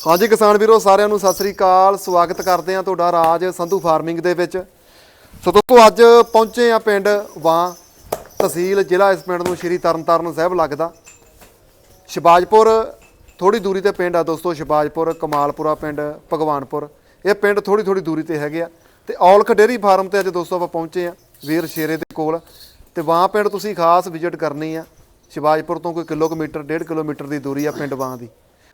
ਹਾਂਜੀ ਕਿਸਾਨ ਵੀਰੋ, ਸਾਰਿਆਂ ਨੂੰ ਸਤਿ ਸ੍ਰੀ ਅਕਾਲ। ਸਵਾਗਤ ਕਰਦੇ ਆ ਤੁਹਾਡਾ ਰਾਜ ਸੰਧੂ ਫਾਰਮਿੰਗ ਦੇ ਵਿੱਚ। ਸੋ ਦੋਸਤੋ, ਅੱਜ ਪਹੁੰਚੇ ਆ ਪਿੰਡ ਵਾਂ ਤਹਿਸੀਲ, ਜ਼ਿਲ੍ਹਾ ਇਸ ਪਿੰਡ ਨੂੰ ਸ਼੍ਰੀ ਤਰਨਤਾਰਨ ਸਾਹਿਬ ਲੱਗਦਾ। ਸ਼ਿਬਾਜਪੁਰ ਥੋੜੀ ਦੂਰੀ ਤੇ ਪਿੰਡ ਆ ਦੋਸਤੋ ਸ਼ਿਬਾਜਪੁਰ ਕਮਾਲਪੁਰਾ ਪਿੰਡ, ਭਗਵਾਨਪੁਰ। ਇਹ ਪਿੰਡ ਥੋੜੀ ਥੋੜੀ ਦੂਰੀ ਤੇ ਹੈਗੇ ਆ। ਤੇ ਔਲਖ ਡੇਰੀ ਫਾਰਮ ਤੇ ਅੱਜ ਦੋਸਤੋ ਆਪਾਂ ਪਹੁੰਚੇ ਆ ਵੀਰ ਸ਼ੇਰੇ ਦੇ ਕੋਲ। ਤੇ ਵਾਂ ਪਿੰਡ ਤੁਸੀਂ ਖਾਸ ਵਿਜ਼ਿਟ ਕਰਨੀ ਆ। ਸ਼ਿਬਾਜਪੁਰ ਤੋਂ ਕੋਈ ਕਿਲੋਮੀਟਰ 1.5 ਕਿਲੋਮੀਟਰ ਦੀ ਦੂਰੀ ਆ ਪਿੰਡ ਵਾਂ ਦੀ।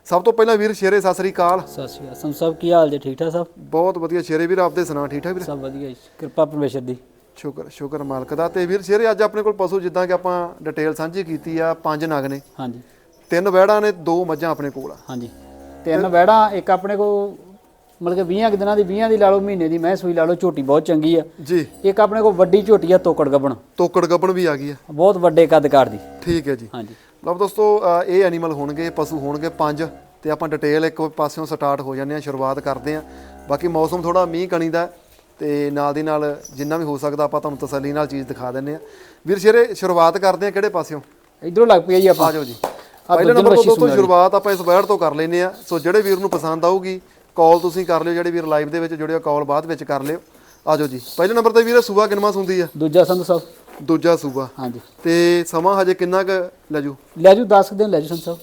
ਸਭ ਤੋਂ ਪਹਿਲਾਂ ਵੀਰ ਸ਼ੇਰੇ ਸਤਿ ਸ੍ਰੀ ਅਕਾਲ। ਸਤਿ ਸ਼੍ਰੀ ਅਕਾਲ। ਸਾਹਿਬ ਕੀ ਹਾਲ ਜੀ? ਠੀਕ ਠਾਕ ਸਭ? ਬਹੁਤ ਵਧੀਆ। ਸ਼ੇਰੇ ਵੀਰ ਆਪਦੇ ਸੁਣਾ ਠੀਕ ਠਾਕ ਵੀਰ? ਸਭ ਵਧੀਆ ਜੀ। ਕਿਰਪਾ ਪਰਮੇਸ਼ਰ ਦੀ। ਸ਼ੁਕਰ ਸ਼ੁਕਰ ਮਾਲਕ ਦਾ। ਤੇ ਵੀਰ ਸ਼ੇਰੇ ਅੱਜ ਆਪਣੇ ਕੋਲ ਪਸ਼ੂ ਜਿੱਦਾਂ ਕਿ ਆਪਾਂ ਡਿਟੇਲ ਸਾਂਝੀ ਕੀਤੀ ਆ ਪੰਜ ਨਗ ਨੇ। ਹਾਂਜੀ। ਤਿੰਨ ਵਹਿੜਾਂ ਨੇ ਦੋ ਮੱਝਾਂ ਆਪਣੇ ਕੋਲ ਆ। ਹਾਂਜੀ। ਤਿੰਨ ਵੈੜਾਂ ਇੱਕ ਆਪਣੇ ਕੋ ਮਤਲਬ ਕਿ 20 ਕੁ ਦਿਨਾਂ ਦੀ 20 ਦੀ ਲਾ ਲਓ ਮਹੀਨੇ ਦੀ ਮੈਂ ਸੂਈ ਲਾ ਲਓ ਝੋਟੀ ਬਹੁਤ ਚੰਗੀ ਆ। ਜੀ। ਇੱਕ ਆਪਣੇ ਕੋ ਵੱਡੀ ਝੋਟੀ ਆ ਤੋਕੜ ਗੱਬਣ। ਤੋਕੜ ਗੱਬਣ ਵੀ ਆ ਗਈ ਆ। ਬਹੁਤ ਵੱਡੇ ਕੱਦ ਕਾਰ ਦੀ। ਠੀਕ ਹੈ ਜੀ। ਹਾਂਜੀ। ਲਓ ਦੋਸਤੋ ਅ, ਇਹ ਐਨੀਮਲ ਹੋਣਗੇ ਪਸ਼ੂ ਹੋਣਗੇ ਪੰਜ ਤੇ ਆਪਾਂ ਡਿਟੇਲ ਇੱਕ ਪਾਸਿਓਂ ਸਟਾਰਟ ਹੋ ਜਾਂਦੇ ਆ ਸ਼ੁਰੂਆਤ ਕਰਦੇ ਆ ਬਾਕੀ ਮੌਸਮ ਥੋੜਾ ਮੀਂਹ ਕਣੀ ਦਾ ਹੈ ਤੇ ਨਾਲ ਦੀ ਨਾਲ ਜਿੰਨਾ ਵੀ ਹੋ ਸਕਦਾ ਆਪਾਂ ਤੁਹਾਨੂੰ ਤਸੱਲੀ ਨਾਲ ਚੀਜ਼ ਦਿਖਾ ਦਿੰਨੇ ਆ ਵੀਰ ਸ਼ੇਰੇ ਸ਼ੁਰੂਆਤ ਕਰਦੇ ਆ ਕਿਹੜੇ ਪਾਸਿਓਂ? ਇਧਰੋਂ ਲੱਗ ਪਈ ਆ ਜੀ ਆਪਾਂ। ਆ ਜਾਓ ਜੀ। ਪਹਿਲੇ ਨੰਬਰ ਤੋਂ ਦੋਸਤੋ ਸ਼ੁਰੂਆਤ ਆਪਾਂ ਇਸ ਵੈੜ ਤੋਂ ਕਰ ਲੈਨੇ ਆ ਸੋ ਜਿਹੜੇ ਵੀਰ ਨੂੰ ਪਸੰਦ ਆਊਗੀ ਕਾਲ ਤੁਸੀਂ ਕਰ ਲਿਓ ਜਿਹੜੇ ਵੀਰ ਲਾਈਵ ਦੇ ਵਿੱਚ ਜੁੜਿਓ ਕਾਲ ਬਾਅਦ ਵਿੱਚ ਕਰ ਲਿਓ। ਆ ਜਾਓ ਜੀ। ਪਹਿਲੇ ਨੰਬਰ ਤੇ ਵੀਰ ਸੂਬਾ ਕਿੰਨਵਾਂ ਸੁੰਦੀ ਆ? ਦੂਜਾ ਸੰਤ ਸਾਹਿਬ। ਦੂਜਾ ਸੂਬਾ ਹਾਂਜੀ। ਤੇ ਸਮਾਂ ਹਜੇ ਕਿੰਨਾ ਕੁ ਲੈ ਜੂ ਲੈ ਜੂ 10 ਦਿਨ ਲੈ ਜੂ ਸੰਤ ਸਾਹਿਬ।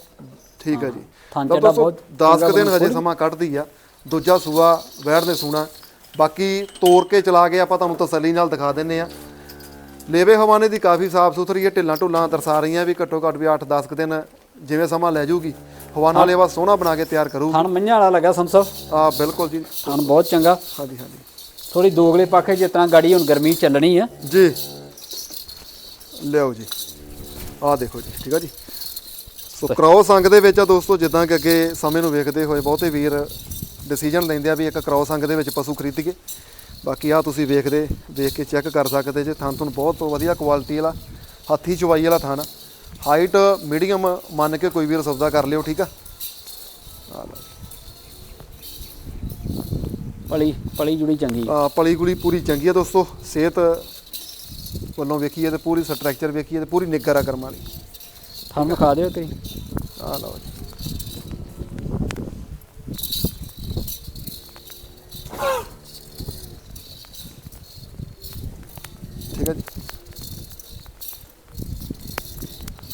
ਠੀਕ ਹੈ ਜੀ। ਥਾਂ ਦੋਸਤੋ ਬਹੁਤ 10 ਕੁ ਦਿਨ ਹਜੇ ਸਮਾਂ ਕੱਢਦੀ ਆ। ਦੂਜਾ ਸੂਆ ਵੈੜ ਨੇ ਸੂਣਾ। ਬਾਕੀ ਤੋੜ ਕੇ ਚਲਾ ਕੇ ਆਪਾਂ ਤੁਹਾਨੂੰ ਤਸੱਲੀ ਨਾਲ ਦਿਖਾ ਦਿੰਨੇ ਆ। ਲੇਵੇ ਹਵਾਨੇ ਦੀ ਕਾਫੀ ਸਾਫ਼ ਸੁਥਰੀ ਹੈ ਢਿੱਲਾਂ ਢੁੱਲਾਂ ਦਰਸਾ ਰਹੀਆਂ ਵੀ ਘੱਟੋ ਘੱਟ ਵੀ 8-10 ਕੁ ਦਿਨ ਜਿਵੇਂ ਸਮਾਂ ਲੈ ਜੂਗੀ। ਹਵਾਨਾ ਲੇਵਾ ਸੋਹਣਾ ਬਣਾ ਕੇ ਤਿਆਰ ਕਰੂਗੀ। ਥਣ ਮੰਝਾਂ ਵਾਲਾ ਲੱਗਾ ਸਾਹਿਬ? ਆ ਬਿਲਕੁਲ ਜੀ। ਥਣ ਬਹੁਤ ਚੰਗਾ। ਹਾਂਜੀ ਹਾਂਜੀ। ਥੋੜੀ ਦੋਗਲੇ ਪਾਖੇ ਜਿਸ ਤਰ੍ਹਾਂ ਗਾੜੀ ਹੁਣ ਗਰਮੀ ਚੱਲਣੀ ਆ। ਜੀ। ਲਿਆਓ ਜੀ। ਆ ਦੇਖੋ ਜੀ ਠੀਕ ਆ ਜੀ। ਸੋ ਕ੍ਰੋਸ ਅੰਗ ਦੇ ਵਿੱਚ ਆ ਦੋਸਤੋ ਜਿੱਦਾਂ ਕਿ ਅੱਗੇ ਸਮੇਂ ਨੂੰ ਵੇਖਦੇ ਹੋਏ ਬਹੁਤੇ ਵੀਰ ਡਿਸੀਜਨ ਲੈਂਦੇ ਆ ਵੀ ਇੱਕ ਕ੍ਰੋਸ ਅੰਗ ਦੇ ਵਿੱਚ ਪਸ਼ੂ ਖਰੀਦੀਏ। ਬਾਕੀ ਆ ਤੁਸੀਂ ਵੇਖਦੇ ਵੇਖ ਕੇ ਚੈੱਕ ਕਰ ਸਕਦੇ ਜੇ। ਥਣ ਤੁਹਾਨੂੰ ਬਹੁਤ ਵਧੀਆ ਕੁਆਲਿਟੀ ਵਾਲਾ ਹੱਥੀ ਚਵਾਈ ਵਾਲਾ ਥਣ ਹਾਈਟ ਮੀਡੀਅਮ ਮੰਨ ਕੇ ਕੋਈ ਵੀਰ ਸੌਦਾ ਕਰ ਲਿਓ ਠੀਕ ਆ? ਆ ਲਓ। ਪਲੀ ਪਲੀ ਜੁੜੀ ਚੰਗੀ। ਆ ਪਲੀ ਗੁਲੀ ਪੂਰੀ ਚੰਗੀ ਆ ਦੋਸਤੋ। ਸਿਹਤ ਵੱਲੋਂ ਵੇਖੀਏ ਤੇ ਪੂਰੀ ਸਟਰਕਚਰ ਵੇਖੀਏ ਤੇ ਪੂਰੀ ਨਿੱਗਰ ਆ ਕਰਮ ਵਾਲੀ। ਥਣ ਖਾ ਦਿਓ ਤੁਸੀਂ ਆ ਲਓ ਜੀ। ਠੀਕ ਹੈ ਜੀ।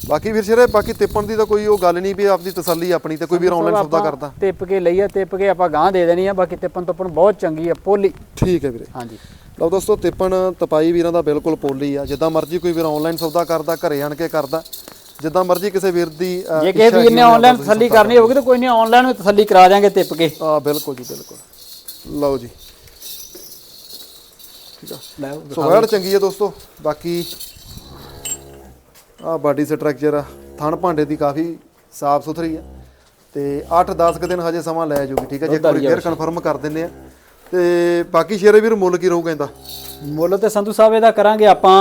ਬਾਕੀ ਵੀਰ ਸ਼ੇਰੇ ਬਾਕੀ ਤਿੱਪਣ ਦੀ ਤਾਂ ਕੋਈ ਉਹ ਗੱਲ ਨਹੀਂ ਵੀ ਆਪਦੀ ਤਸੱਲੀ ਆਪਣੀ ਤੇ ਕੋਈ ਵੀਰ ਆਨਲਾਈਨ ਸੌਦਾ ਕਰਦਾ। ਟਿੱਪ ਕੇ ਲਈ ਆ ਟਿੱਪ ਕੇ ਆਪਾਂ ਗਾਂ ਦੇ ਦੇਣੀ ਆ ਬਾਕੀ ਟਿੱਪਣ ਟੁੱਪਣ ਬਹੁਤ ਚੰਗੀ ਆ ਪੋਲੀ। ਠੀਕ ਹੈ ਵੀਰੇ। ਹਾਂਜੀ। ਲਓ ਦੋਸਤੋ ਤਿੱਪਣ ਤਪਾਈ ਵੀਰਾਂ ਦਾ ਬਿਲਕੁਲ ਪੋਲੀ ਆ। ਜਿੱਦਾਂ ਮਰਜ਼ੀ ਕੋਈ ਵੀਰ ਆਨਲਾਈਨ ਸੌਦਾ ਕਰਦਾ ਘਰੇ ਆਣ ਕੇ ਕਰਦਾ। ਜਿੱਦਾਂ ਮਰਜ਼ੀ ਕਿਸੇ ਵੀਰ ਦੀ ਜੇ ਕਿਸੇ ਵੀਰ ਨੇ ਆਨਲਾਈਨ ਤੁਸੀਂ ਤਸੱਲੀ ਕਰਨੀ ਹੋਊਗੀ ਤਾਂ ਕੋਈ ਨਹੀਂ ਆਨਲਾਈਨ ਵੀ ਤਸੱਲੀ ਕਰਾ ਦਿਆਂਗੇ ਟਿੱਪ ਕੇ। ਆ ਬਿਲਕੁਲ ਜੀ ਬਿਲਕੁਲ। ਲਓ ਜੀ। ਠੀਕ ਆ। ਸੋ ਚੰਗੀ ਹੈ ਦੋਸਤੋ। ਬਾਕੀ ਆ ਬਾਡੀ ਸਟਰਕਚਰ ਆ ਥਣ ਭਾਂਡੇ ਦੀ ਕਾਫੀ ਸਾਫ਼ ਸੁਥਰੀ ਆ ਤੇ 8-10 ਕੁ ਦਿਨ ਹਜੇ ਸਮਾਂ ਲੈ ਜੂਗੀ ਠੀਕ ਹੈ ਜੇ ਕੋਈ ਫੇਰ ਕਨਫਰਮ ਕਰ ਦਿੰਨੇ ਆ। ਤੇ ਬਾਕੀ ਸ਼ੇਰੇ ਵੀਰ ਮੁੱਲ ਕੀ ਰਹੂ ਕਹਿੰਦਾ? ਮੁੱਲ ਤੇ ਸੰਧੂ ਸਾਹਿਬ ਇਹਦਾ ਕਰਾਂਗੇ ਆਪਾਂ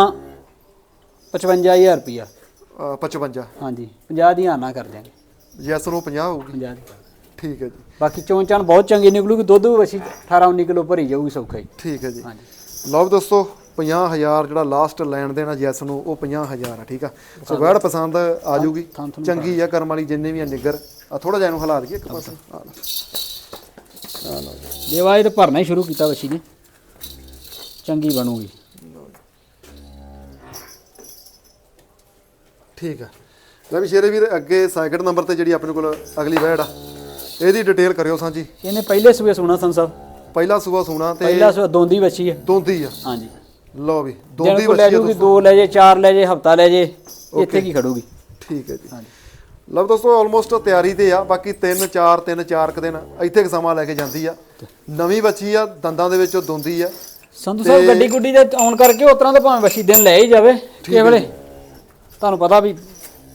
55000 ਰੁਪਿਆ ਅ, 55 ਹਾਂਜੀ 50 ਦੀ ਆਨਾ ਕਰ ਦਿਆਂਗੇ। ਯੈਸ ਨੂੰ 50 ਹੋਊਗੀ। 50 ਦੀ ਠੀਕ ਹੈ ਜੀ। ਬਾਕੀ ਚਾਣ ਬਹੁਤ ਚੰਗੀ ਨਿਕਲੂਗੀ ਦੁੱਧ ਵੀ ਵਸੀ 18 19 ਕਿਲੋ ਭਰੀ ਜਾਊਗੀ ਸੌਖਾ ਹੀ। ਠੀਕ ਹੈ ਜੀ। ਹਾਂਜੀ। ਲਓ ਦੋਸਤੋ 50000 ਜਿਹੜਾ ਲਾਸਟ ਲੈਣ ਦੇਣਾ ਯੈਸ ਨੂੰ ਉਹ 50000 ਆ ਠੀਕ ਆ? ਸੋ ਵੈੜ ਪਸੰਦ ਆ ਜੂਗੀ ਚੰਗੀ ਆ ਕਰਮ ਵਾਲੀ ਜਿੰਨੇ ਵੀ ਆ ਨਿੱਗਰ। ਆ ਥੋੜਾ ਜਿਹਾ ਇਹਨੂੰ ਹਿਲਾ ਦਈਏ ਇੱਕ ਪਾਸੇ। ਆ ਲਓ। ਆ ਲਓ। ਜੀ। ਦੇਵਾ ਇਹ ਤਾਂ ਭਰਨਾ ਹੀ ਸ਼ੁਰੂ ਕੀਤਾ ਵਸੀ ਨੇ। ਚੰਗੀ ਬਣੂਗੀ। ਠੀਕ ਆ। ਲੈ ਵੀ ਸ਼ੇਰੇ ਵੀਰ ਅੱਗੇ ਸੈਕਿੰਡ ਨੰਬਰ ਤੇ ਜਿਹੜੀ ਆਪਣੇ ਕੋਲ ਅਗਲੀ ਵੈੜ ਆ ਇਹਦੀ ਡਿਟੇਲ ਕਰਿਓ ਸਾਂਝੀ। ਇਹਨੇ ਪਹਿਲੇ ਸੂਏ ਸੁਣਾ ਸੰਤ ਸਾਹਿਬ। ਪਹਿਲਾ ਸੂਆ ਸੋਨਾ ਤੇ ਪਹਿਲਾ ਸੂਆ ਦੋਂਦੀ ਵਸੀ ਹੈ ਦੋਂਦੀ ਆ। ਹਾਂਜੀ। ਲਓ ਵੀ ਕੋ ਲੈ ਬੱਚੀ ਆ ਜੂਗੀ ਦੋ ਲੈ ਜੇ ਚਾਰ ਲੈ ਜੇ ਹਫਤਾ ਲੈ ਜੇ ਇੱਥੇ ਕੀ ਖੜੂਗੀ? ਠੀਕ ਹੈ ਜੀ। ਲਓ ਦੋਸਤੋ ਆਲਮੋਸਟ ਤਿਆਰੀ ਤੇ ਆ ਬਾਕੀ 3 4 3 4 ਕ ਦਿਨ ਇੱਥੇ ਕੁ ਸਮਾਂ ਲੈ ਕੇ ਜਾਂਦੀ ਆ। ਨਵੀਂ ਬੱਚੀ ਆ ਦੰਦਾਂ ਦੇ ਵਿੱਚੋਂ ਦੋਂਦੀ ਆ। ਸੰਧੂ ਸਾਹਿਬ ਗੱਡੀ ਗੁੱਡੀ ਦੇ ਆਨ ਕਰਕੇ ਉਸ ਤਰ੍ਹਾਂ ਤਾਂ ਭਾਵੇਂ ਵਸੀ ਦਿਨ ਲੈ ਹੀ ਜਾਵੇ ਕਿਸੇ ਵੇਲੇ ਤੁਹਾਨੂੰ ਪਤਾ ਵੀ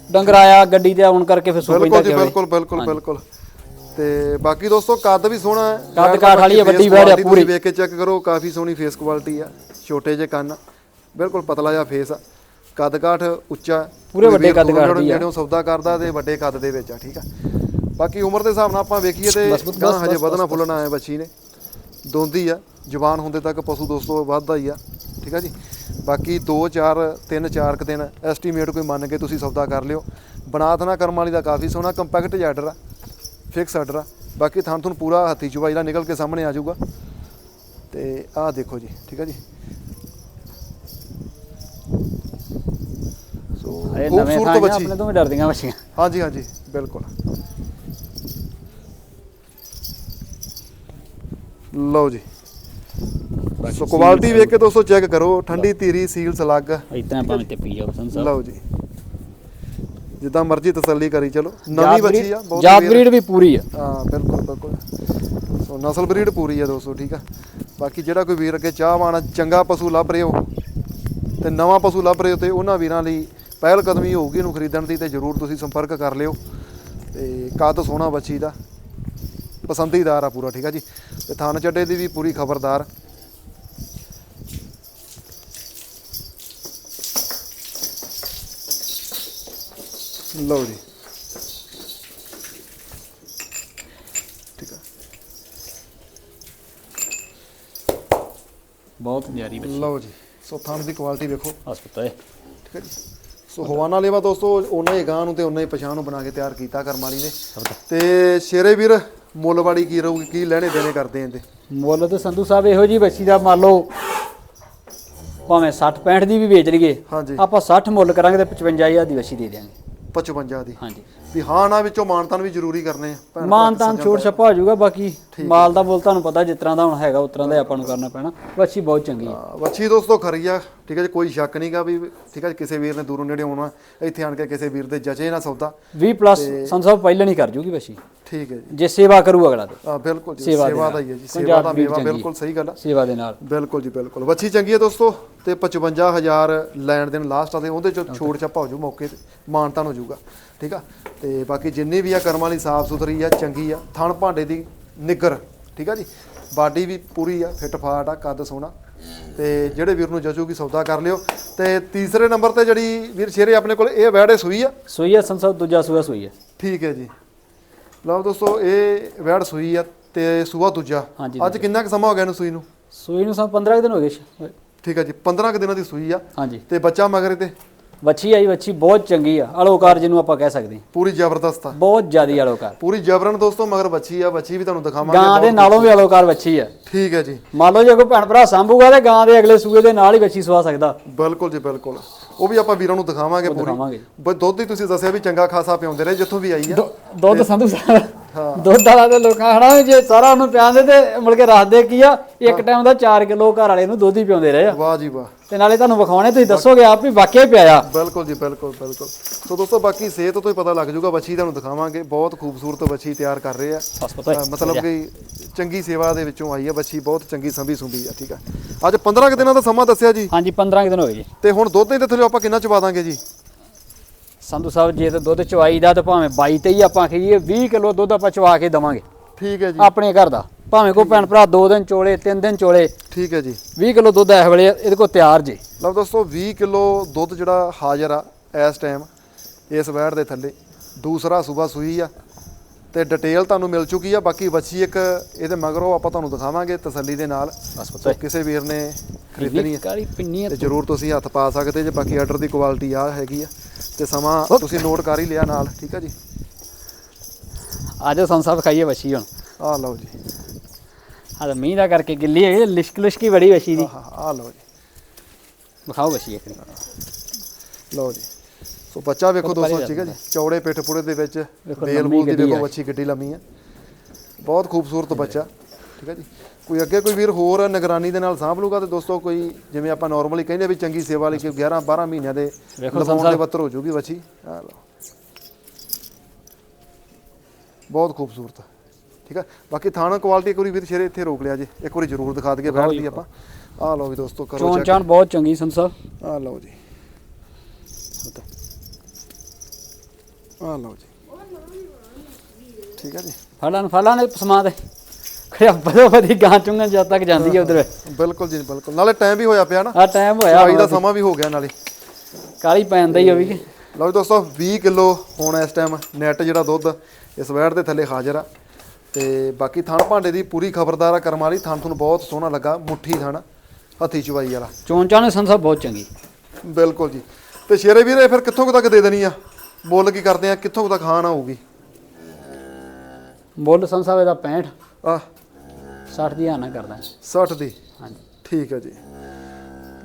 ਡੰਗਰ ਆਇਆ ਗੱਡੀ ਤੇ ਆਨ ਕਰਕੇ ਫਿਰ ਸੋ ਪੈਂਦਾ ਬਿਲਕੁਲ ਬਿਲਕੁਲ ਬਿਲਕੁਲ ਬਿਲਕੁਲ। ਤੇ ਬਾਕੀ ਦੋਸਤੋ ਕੱਦ ਵੀ ਸੋਹਣਾ ਹੈ। ਕੱਦ ਕਾਠ ਵਾਲੀ ਬਾਕੀ ਵੱਡੀ ਵੈੜ quality ਪੂਰੀ। ਵੇਖ ਕੇ ਚੈੱਕ ਕਰੋ ਕਾਫੀ ਸੋਹਣੀ ਫੇਸ ਕੁਆਲਿਟੀ ਆ ਛੋਟੇ ਜਿਹੇ ਕੰਨ ਬਿਲਕੁਲ ਪਤਲਾ ਜਿਹਾ ਫੇਸ ਆ। ਕੱਦ ਕਾਠ ਉੱਚਾ ਹੈ। ਪੂਰੇ ਵੱਡੇ ਕੱਦ ਕਾਠ ਦੀ ਆ। ਨੇੜੋਂ ਸੌਦਾ ਕਰਦਾ ਤੇ ਵੱਡੇ ਕੱਦ ਦੇ ਵਿੱਚ ਆ ਠੀਕ ਆ। ਬਾਕੀ ਉਮਰ ਦੇ ਹਿਸਾਬ ਨਾਲ ਆਪਾਂ ਵੇਖੀਏ ਤੇ ਬਸ, ਬਸ, ਗਾਂ ਬਸ, ਹਜੇ ਵਧਣਾ ਫੁੱਲਣਾ ਹੈ ਬੱਚੀ ਨੇ। ਦੋਂਦੀ ਆ ਜਵਾਨ ਹੁੰਦੇ ਤੱਕ ਪਸ਼ੂ ਦੋਸਤੋ ਵੱਧਦਾ ਹੀ ਆ ਠੀਕ ਆ ਜੀ। ਬਾਕੀ 2 4 3 4 ਕ ਦਿਨ ਐਸਟੀਮੇਟ ਕੋਈ ਮੰਨ ਕੇ ਤੁਸੀਂ ਸੌਦਾ ਕਰ ਲਿਓ। ਬਣਾ ਥਣਾ ਕਰਮ ਵਾਲੀ ਦਾ ਕਾਫੀ ਸੋਹਣਾ ਕੰਪੈਕਟ ਜੈਡਰ ਆ। ਫਿਕਸ ਆਰਡਰ ਆ। ਬਾਕੀ ਥਣ ਤੁਹਾਨੂੰ ਪੂਰਾ ਹੱਥੀ ਚੁਬਾਈ ਦਾ ਨਿਕਲ ਕੇ ਸਾਹਮਣੇ ਆ ਜਾਊਗਾ। ਤੇ ਆਹ ਦੇਖੋ ਜੀ ਠੀਕ ਹੈ ਜੀ। ਸੋ ਇਹ ਨਵੇਂ ਖੂਬਸੂਰਤ ਥਾਂ ਬੱਚੀ। ਆਪਣੇ ਤੋਂ ਵੀ ਡਰਦੀਆਂ ਬੱਚੀਆਂ। ਹਾਂਜੀ ਹਾਂਜੀ ਬਿਲਕੁਲ। ਲਓ ਜੀ। ਸੋ ਕੁਆਲਿਟੀ ਵੇਖ ਕੇ ਦੋਸਤੋ ਚੈੱਕ ਕਰੋ। ਠੰਡੀ ਧੀਰੀ ਸੀਲ ਸਲੱਗ ਇਤਨਾ ਭਾਵੇਂ ਤੇ ਪੀ ਜਾਓ ਲਓ ਜੀ। ਜਿੱਦਾਂ ਮਰਜ਼ੀ ਤਸੱਲੀ ਕਰੀ ਚਲੋ। ਨਵੀਂ ਬੱਚੀ ਆ ਬਹੁਤ ਜਾਤ ਬਰੀਡ ਵੀ ਪੂਰੀ ਆ। ਹਾਂ ਬਿਲਕੁਲ ਬਿਲਕੁਲ। ਸੋ ਨਸਲ ਬਰੀਡ ਪੂਰੀ ਆ ਦੋਸਤੋ ਠੀਕ ਆ? ਬਾਕੀ ਜਿਹੜਾ ਕੋਈ ਵੀਰ ਅੱਗੇ ਚਾਹਵਾਨ ਚੰਗਾ ਪਸ਼ੂ ਲੱਭ ਰਹੇ ਹੋ ਤੇ ਨਵਾਂ ਪਸ਼ੂ ਲੱਭ ਰਹੇ ਹੋ ਤੇ ਉਹਨਾਂ ਵੀਰਾਂ ਲਈ ਪਹਿਲ ਕਦਮੀ ਹੋਊਗੀ ਇਹਨੂੰ ਖਰੀਦਣ ਦੀ ਤੇ ਜਰੂਰ ਤੁਸੀਂ ਸੰਪਰਕ ਕਰ ਲਿਓ। ਤੇ ਕੱਦ ਸੋਹਣਾ ਬੱਚੀ ਦਾ ਪਸੰਦੀਦਾਰ ਆ ਪੂਰਾ ਠੀਕ ਆ ਜੀ? ਤੇ ਥਣ ਚੱਡੇ ਦੀ ਵੀ ਪੂਰੀ ਖਬਰਦਾਰ। ਲਓ ਜੀ। ਠੀਕ ਆ। ਬਹੁਤ ਨਿਆਰੀ ਬੱਚੀ। ਲਓ ਜੀ। ਸੋ ਥਣ ਦੀ ਕੁਆਲਿਟੀ ਵੇਖੋ। ਹਸਪਤਾਲ ਠੀਕ ਹੈ ਜੀ। ਸੋ ਹਵਾਨਾ ਲੇਵਾ ਦੋਸਤੋ ਉਹਨਾਂ ਹੀ ਗਾਂ ਨੂੰ ਤੇ ਉਹਨਾਂ ਹੀ ਪਛਾਣ ਨੂੰ ਬਣਾ ਕੇ ਤਿਆਰ ਕੀਤਾ ਕਰਮ ਵਾਲੀ ਨੇ। ਤੇ ਸ਼ੇਰੇ ਵੀਰ ਮੁੱਲਵਾੜੀ ਕੀ ਰਹੂਗੀ ਕੀ ਲੈਣੇ ਦੇਣੇ ਕਰਦੇ ਆਂ ਤੇ ਮੁੱਲ ਤੇ ਸੰਧੂ ਸਾਹਿਬ ਇਹੋ ਜੀ ਬੱਚੀ ਦਾ ਮੰਨ ਲਓ ਭਾਵੇਂ 60 65 ਦੀ ਵੀ ਵੇਚ ਲਈਏ ਹਾਂਜੀ। ਆਪਾਂ 60 ਮੁੱਲ ਕਰਾਂਗੇ ਤੇ 55000 ਦੀ ਬੱਚੀ ਦੇ ਦਿਆਂਗੇ। 55 ਦੀ। ਹਾਂਜੀ। ਵੀ ਹਾਂ ਨਾ ਵਿੱਚੋਂ ਮਾਨਤਾਨ ਵੀ ਜ਼ਰੂਰੀ ਕਰਨੇ ਆ ਭੈਣ ਭਰਾ ਮਾਨ ਤਾਂ ਸੱਜਣ ਛੋਟ ਛੱਪਾ ਹੋ ਜਾਊਗਾ ਬਾਕੀ ਮਾਲ ਦਾ ਮੁੱਲ ਤੁਹਾਨੂੰ ਪਤਾ ਜਿਸ ਤਰ੍ਹਾਂ ਦਾ ਹੁਣ ਹੈਗਾ ਉਸ ਤਰ੍ਹਾਂ ਦਾ ਹੀ ਆਪਾਂ ਨੂੰ ਕਰਨਾ ਪੈਣਾ। ਬੱਚੀ ਬਹੁਤ ਚੰਗੀ ਹੈ ਹਾਂ, ਵੱਛੀ ਦੋਸਤੋ ਖਰੀ ਆ ਠੀਕ ਹੈ ਜੀ ਕੋਈ ਸ਼ੱਕ ਨਹੀਂਗਾ ਵੀ ਠੀਕ ਹੈ ਕਿਸੇ ਵੀਰ ਨੇ ਦੂਰੋਂ ਨੇੜੇ ਆਉਣਾ ਇੱਥੇ ਆਣ ਕੇ ਕਿਸੇ ਵੀਰ ਦੇ ਜਚੇ ਨਾ ਸੌਦਾ। 20 ਪਲੱਸ ਸਾਹਿਬ ਪਹਿਲਾਂ ਨਹੀਂ ਕਰ ਜੂਗੀ ਬੱਚੀ ਠੀਕ ਹੈ ਜੀ। ਜੇ ਸੇਵਾ ਕਰੂ ਅਗਲਾ ਤੇ। ਆ ਬਿਲਕੁਲ ਜੀ ਸੇਵਾ ਦੇ। ਹੀ ਹੈ ਜੀ ਸੇਵਾ ਦਾ ਮੇਵਾ। ਬਿਲਕੁਲ ਸਹੀ ਗੱਲ ਆ। ਸੇਵਾ ਦੇ ਨਾਲ। ਬਿਲਕੁਲ ਜੀ ਬਿਲਕੁਲ। ਵੱਛੀ ਚੰਗੀ ਹੈ ਦੋਸਤੋ ਤੇ 55000 ਲੈਣ ਦੇਣ ਲਾਸਟ ਆ ਤੇ ਉਹਦੇ ਚੋਂ ਛੋੜ ਛਾਪਾ ਹੋ ਜੂ ਮੌਕੇ ਤੇ ਮਾਨਤਾਨ ਹੋ ਜਾਊਗਾ ਠੀਕ ਆ? ਤੇ ਬਾਕੀ ਜਿੰਨੀ ਵੀ ਆ ਕਰਮਾਂ ਵਾਲੀ ਸਾਫ਼ ਸੁਥਰੀ ਆ ਚੰਗੀ ਆ ਥਣ ਭਾਂਡੇ ਦੀ ਨਿੱਗਰ ਠੀਕ ਆ ਜੀ? ਬਾਡੀ ਵੀ ਪੂਰੀ ਆ ਫਿੱਟ ਫਾਟ ਆ ਕੱਦ ਸੋਹਣਾ। ਤੇ ਜਿਹੜੇ ਵੀਰ ਨੂੰ ਜਚੂਗੀ ਸੌਦਾ ਕਰ ਲਿਓ। ਤੇ ਤੀਸਰੇ ਨੰਬਰ ਤੇ ਜਿਹੜੀ ਵੀਰ ਸ਼ੇਰੇ ਆਪਣੇ ਕੋਲ ਇਹ ਵੈੜੇ ਸੂਈ ਆ? ਸੂਈ ਸੰਧੂ ਸਾਹਿਬ ਦੂਜਾ ਸੂਆ ਸੂਈ ਹੈ ਠੀਕ ਹੈ ਜੀ। ਲਓ ਦੋਸਤੋ ਇਹ ਵੈੜ ਸੂਈ ਆ ਤੇ ਸੂਆ ਦੂਜਾ। ਅੱਜ ਕਿੰਨਾ ਕੁ ਸਮਾਂ ਹੋ ਗਿਆ ਇਹਨੂੰ ਸੂਈ ਨੂੰ? ਸੂਈ ਨੂੰ ਸਾਨੂੰ 15 ਕੁ ਦਿਨ ਹੋ ਗਏ ਠੀਕ ਹੈ ਜੀ 15 ਕੁ ਦਿਨਾਂ ਦੀ ਸੂਈ ਆ। ਹਾਂਜੀ। ਤੇ ਬੱਚਾ ਮਗਰ ਤੇ ਵੱਛੀ ਆਈ ਵੱਛੀ ਬਹੁਤ ਚੰਗੀ ਆ। ਅਲੋਕਾਰ ਜਿਹਨੂੰ ਆਪਾਂ ਕਹਿ ਸਕਦੇ ਹਾਂ। ਪੂਰੀ ਜ਼ਬਰਦਸਤ ਆ। ਬਹੁਤ ਜ਼ਿਆਦੀ ਅਲੋਕਾਰ। ਪੂਰੀ ਜਬਰਨ ਦੋਸਤੋ ਮਗਰ ਬੱਚੀ ਆ ਬੱਚੀ ਵੀ ਤੁਹਾਨੂੰ ਦਿਖਾਵਾਂਗੇ। ਗਾਂ ਦੇ ਨਾਲੋਂ ਵੀ ਅਲੋਕਾਰ ਵੱਛੀ ਆ। ਠੀਕ ਹੈ ਜੀ। ਮੰਨ ਲਓ ਜੇ ਕੋਈ ਭੈਣ ਭਰਾ ਸੰਭੂਗਾ ਤੇ ਗਾਂ ਦੇ ਅਗਲੇ ਸੂਏ ਦੇ ਨਾਲ ਹੀ ਵੱਛੀ ਸਵਾ ਸਕਦਾ। ਬਿਲਕੁਲ ਜੀ ਬਿਲਕੁਲ। ਉਹ ਵੀ ਆਪਾਂ ਵੀਰਾਂ ਨੂੰ ਦਿਖਾਵਾਂਗੇ ਪੂਰੀ। ਬਈ ਦੁੱਧ ਹੀ ਤੁਸੀਂ ਦੱਸਿਆ ਵੀ ਚੰਗਾ ਖਾਸਾ ਪਿਆਉਂਦੇ ਰਹੇ ਜਿੱਥੋਂ ਵੀ ਆਈ ਆ। ਦੁੱਧ ਸੰਧੂ ਸਾਹਿਬ। ਦੁੱਧ ਵਾਲਾ ਤੇ ਲੋਕਾਂ ਹਨਾ ਜੇ ਸਾਰਾ ਉਹਨੂੰ ਪਿਆਉਂਦੇ ਤੇ ਮੁੜ ਕੇ ਰੱਖਦੇ ਕੀ ਆ? ਇੱਕ ਟਾਈਮ ਦਾ 4 ਕਿਲੋ ਘਰ ਵਾਲੇ ਨੂੰ ਦੁੱਧ ਹੀ ਪਿਆਉਂਦੇ ਰਹੇ ਆ। ਵਾਹ ਜੀ ਵਾਹ। ਤੇ ਨਾਲੇ ਤੁਹਾਨੂੰ ਵਿਖਾਉਣੇ ਤੁਸੀਂ ਦੱਸੋਗੇ ਆਪ ਵੀ ਵਾਕਿਆ ਪਿਆਇਆ ਬਿਲਕੁਲ ਜੀ ਬਿਲਕੁਲ ਬਿਲਕੁਲ। ਸੋ ਦੋਸਤੋ ਬਾਕੀ ਸਿਹਤ ਤੋਂ ਹੀ ਪਤਾ ਲੱਗ ਜਾਊਗਾ ਬੱਚੀ ਤੁਹਾਨੂੰ ਦਿਖਾਵਾਂਗੇ। ਬਹੁਤ ਖੂਬਸੂਰਤ ਬੱਚੀ ਤਿਆਰ ਕਰ ਰਹੇ ਆ। ਮਤਲਬ ਕਿ ਚੰਗੀ ਸੇਵਾ ਦੇ ਵਿੱਚੋਂ ਆਈ ਆ ਬੱਚੀ ਬਹੁਤ ਚੰਗੀ ਸੰਭੀ ਸੁੰਭੀ ਆ ਠੀਕ ਆ। ਅੱਜ 15 ਕੁ ਦਿਨਾਂ ਦਾ ਸਮਾਂ ਦੱਸਿਆ ਜੀ। ਹਾਂਜੀ 15 ਕੁ ਦਿਨ ਹੋ ਗਏ ਜੀ। ਤੇ ਹੁਣ ਦੁੱਧ ਦੇ ਥੱਲੇ ਆਪਾਂ ਕਿੰਨਾ ਚਵਾ ਦਾਂਗੇ ਜੀ? ਸੰਧੂ ਸਾਹਿਬ ਜੇ ਤਾਂ ਦੁੱਧ ਚਵਾਈ ਦਾ ਤਾਂ ਭਾਵੇਂ 22 ਤੇ ਹੀ ਆਪਾਂ ਕਹੀਏ 20 ਕਿਲੋ ਦੁੱਧ ਆਪਾਂ ਚਵਾ ਕੇ ਦਵਾਂਗੇ। ਠੀਕ ਹੈ ਜੀ। ਆਪਣੇ ਘਰ ਦਾ। ਭਾਵੇਂ ਕੋਈ ਭੈਣ ਭਰਾ 2 ਦਿਨ ਚੋਲੇ 3 ਦਿਨ ਚੋਲੇ ਠੀਕ ਹੈ ਜੀ। 20 ਕਿਲੋ ਦੁੱਧ ਇਸ ਵੇਲੇ ਇਹਦੇ ਕੋਲ ਤਿਆਰ ਜੀ। ਲਓ ਦੋਸਤੋ 20 ਕਿਲੋ ਦੁੱਧ ਜਿਹੜਾ ਹਾਜ਼ਰ ਆ ਇਸ ਟਾਈਮ ਇਸ ਵੈੜ ਦੇ ਥੱਲੇ। ਦੂਸਰਾ ਸੂਬਾ ਸੂਈ ਆ ਤੇ ਡਿਟੇਲ ਤੁਹਾਨੂੰ ਮਿਲ ਚੁੱਕੀ ਆ। ਬਾਕੀ ਬੱਚੀ ਇੱਕ ਇਹਦੇ ਮਗਰੋਂ ਆਪਾਂ ਤੁਹਾਨੂੰ ਦਿਖਾਵਾਂਗੇ ਤਸੱਲੀ ਦੇ ਨਾਲ। ਸੋ ਕਿਸੇ ਵੀਰ ਨੇ ਖਰੀਦਣੀ ਹੈ। ਕਾਲੀ ਪਿੰਨੀ ਤੇ ਜਰੂਰ ਤੁਸੀਂ ਹੱਥ ਪਾ ਸਕਦੇ ਜੇ ਬਾਕੀ ਆਰਡਰ ਦੀ ਕੁਆਲਿਟੀ ਆ ਹੈਗੀ ਆ। ਤੇ ਸਮਾਂ ਤੁਸੀਂ ਨੋਟ ਕਰ ਹੀ ਲਿਆ ਨਾਲ ਠੀਕ ਆ ਜੀ? ਆਜੋ ਸੰਸਾਰ ਖਾਈਏ ਵਛੀ ਹੁਣ। ਆਹ ਲਓ ਜੀ। ਆ ਤਾਂ ਮੀਂਹ ਦਾ ਕਰਕੇ ਗਿੱਲੀ ਹੈ ਲਿਸ਼ਕ ਲਿਸ਼ਕੀ ਬੜੀ ਵਛੀ ਦੀ। ਆਹ ਆਹ ਲਓ ਜੀ। ਵਿਖਾਓ ਵਛੀ ਇੱਕ ਲਓ ਜੀ। ਸੋ ਬੱਚਾ ਵੇਖੋ ਬਹੁਤ ਭਾਰੀ ਦੋਸਤੋ ਠੀਕ ਹੈ ਜੀ। ਚੌੜੇ ਪਿੱਠ ਪੁੜੇ ਦੇ ਵਿੱਚ ਬੇਲ ਬੂਲ ਦੀ ਵੇਖੋ ਆ। ਬੱਚੀ ਗੱਡੀ ਲੰਮੀ ਆ। ਬਹੁਤ ਖੂਬਸੂਰਤ ਬੱਚਾ ਠੀਕ ਹੈ ਜੀ। ਕੋਈ ਅੱਗੇ ਕੋਈ ਵੀਰ ਹੋਰ ਨਿਗਰਾਨੀ ਦੇ ਨਾਲ ਸਾਂਭ ਲੂਗਾ ਤੇ ਦੋਸਤੋ ਕੋਈ ਜਿਵੇਂ ਆਪਾਂ ਨਾਰਮਲੀ ਕਹਿੰਦੇ ਆ ਵੀ ਚੰਗੀ ਸੇਵਾ ਲਈ ਕਿ 11 12 ਮਹੀਨਿਆਂ ਦੇ ਵੇਖੋ ਲਗਾਉਣ ਦੇ। ਬੱਤਰ ਹੋ ਜੂਗੀ ਬੱਚੀ। ਆ ਲਓ। ਬਹੁਤ ਖੂਬਸੂਰਤ। ਆ। ਠੀਕ ਹੈ ਬਾਕੀ ਥਾਣਾ ਕੁਆਲਿਟੀ ਇੱਕ ਵਾਰੀ ਵੀਰ ਸ਼ੇਰੇ ਇੱਥੇ ਰੋਕ ਲਿਆ ਜੀ। ਇੱਕ ਵਾਰੀ ਜ਼ਰੂਰ ਦਿਖਾ ਦਈਏ ਬੈਠ ਦੀ ਆਪਾਂ। ਆਹ ਲਓ ਵੀ ਦੋਸਤੋ ਕਰੋ ਚੋਣ ਚੈੱਕ ਚਾਣ ਬਹੁਤ ਚੰਗੀ ਸੰਤ ਸਾਹਿਬ। ਆਹ ਲਓ ਜੀ। ਆਹ ਲਓ ਜੀ। ਠੀਕ ਹੈ ਜੀ? ਫਲਾਂ ਨੂੰ ਫਲਾਂ ਨੇ ਪਸਮਾ ਦੇ। ਖਿਆ ਬਦੋ ਬਦੀ ਗਾਂ ਚੁੰਗਣ ਜਦ ਤੱਕ ਜਾਂਦੀ ਹੈ ਉਧਰ। ਬਿਲਕੁਲ ਜੀ ਬਿਲਕੁਲ। ਨਾਲੇ ਟਾਈਮ ਵੀ ਹੋਇਆ ਪਿਆ ਨਾ। ਆ ਟਾਈਮ ਹੋਇਆ ਦਵਾਈ ਦਾ ਸਮਾਂ ਵੀ ਹੋ ਗਿਆ ਨਾਲੇ। ਕਾਲੀ ਪੈਂਦਾ ਹੀ ਹੋਵੇ ਕਿ ਲਓ ਜੀ ਦੋਸਤੋ 20 ਕਿਲੋ ਹੁਣ ਇਸ ਟਾਈਮ ਨੈਟ ਜਿਹੜਾ ਦੁੱਧ ਇਸ ਵੈੜ ਦੇ ਥੱਲੇ ਹਾਜ਼ਰ ਆ। ਤੇ ਬਾਕੀ ਥਣ ਭਾਂਡੇ ਦੀ ਪੂਰੀ ਖਬਰਦਾਰ ਆ ਕਰਮ ਵਾਲੀ। ਥਣ ਤੁਹਾਨੂੰ ਬਹੁਤ ਸੋਹਣਾ ਲੱਗਾ ਮੁੱਠੀ ਥਣ ਹੱਥੀ ਚਵਾਈ ਵਾਲਾ। ਚਾਣ ਸੰਤ ਸਾਹਿਬ ਬਹੁਤ ਚੰਗੀ। ਬਿਲਕੁਲ ਜੀ। ਤੇ ਸ਼ੇਰੇ ਵੀਰੇ ਫਿਰ ਕਿੱਥੋਂ ਤੱਕ ਦੇ ਦੇਣੀ ਆ? ਮੁੱਲ ਕੀ ਕਰਦੇ ਆ ਕਿੱਥੋਂ ਤੱਕ ਖਾਣ ਆਊਗੀ? ਮੁੱਲ ਸਾਹਿਬ ਇਹਦਾ 65 ਆ 60 ਦੀ ਹਾਨਾ ਕਰਦਾ। 60 ਦੀ? ਹਾਂਜੀ। ਠੀਕ ਹੈ ਜੀ।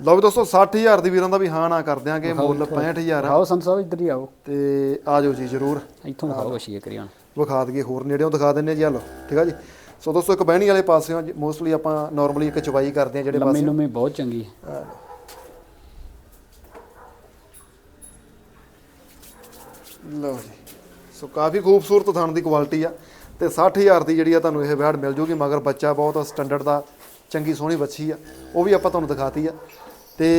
ਲਓ ਵੀ ਦੋਸਤੋ 60000 ਦੀ ਵੀਰਾਂ ਦਾ ਵੀ ਹਾਂ ਨਾ ਕਰ ਦਿਆਂਗੇ ਮੁੱਲ 65000 ਆ। ਆਓ ਸੰਧੂ ਸਾਹਿਬ ਇੱਧਰ ਹੀ ਆਓ। ਤੇ ਆ ਜਾਓ ਜੀ ਜਰੂਰ। ਇੱਥੋਂ ਖਾਓ ਵਸ਼ੀ ਕਰੀ ਹੁਣ। ਵਿਖਾ ਦਈਏ ਹੋਰ ਨੇੜਿਓਂ ਦਿਖਾ ਦਿੰਨੇ ਜੀ ਲਓ। ਠੀਕ ਆ ਜੀ। ਸੋ ਦੋਸਤੋ ਇੱਕ ਬਹਿਣੀ ਵਾਲੇ ਪਾਸਿਓਂ ਮੋਸਟਲੀ ਆਪਾਂ ਨਾਰਮਲੀ ਇੱਕ ਚਵਾਈ ਕਰਦੇ ਆ ਜਿਹੜੇ ਲੰਮੀ ਪਾਸੇ। ਲੰਮੀ ਬਹੁਤ ਚੰਗੀ। ਹੈ। ਲਓ ਜੀ। ਸੋ ਕਾਫੀ ਖੂਬਸੂਰਤ ਥਣ ਦੀ ਕੁਆਲਿਟੀ ਆ। ਤੇ 60000 ਦੀ ਜਿਹੜੀ ਆ ਤੁਹਾਨੂੰ ਇਹ ਵੈੜ ਮਿਲ ਜੂਗੀ ਮਗਰ ਬੱਚਾ ਬਹੁਤ ਸਟੈਂਡਰਡ ਦਾ ਚੰਗੀ ਸੋਹਣੀ ਬੱਚੀ ਆ ਉਹ ਵੀ ਆਪਾਂ ਤੁਹਾਨੂੰ ਦਿਖਾਤੀ ਆ। ਤੇ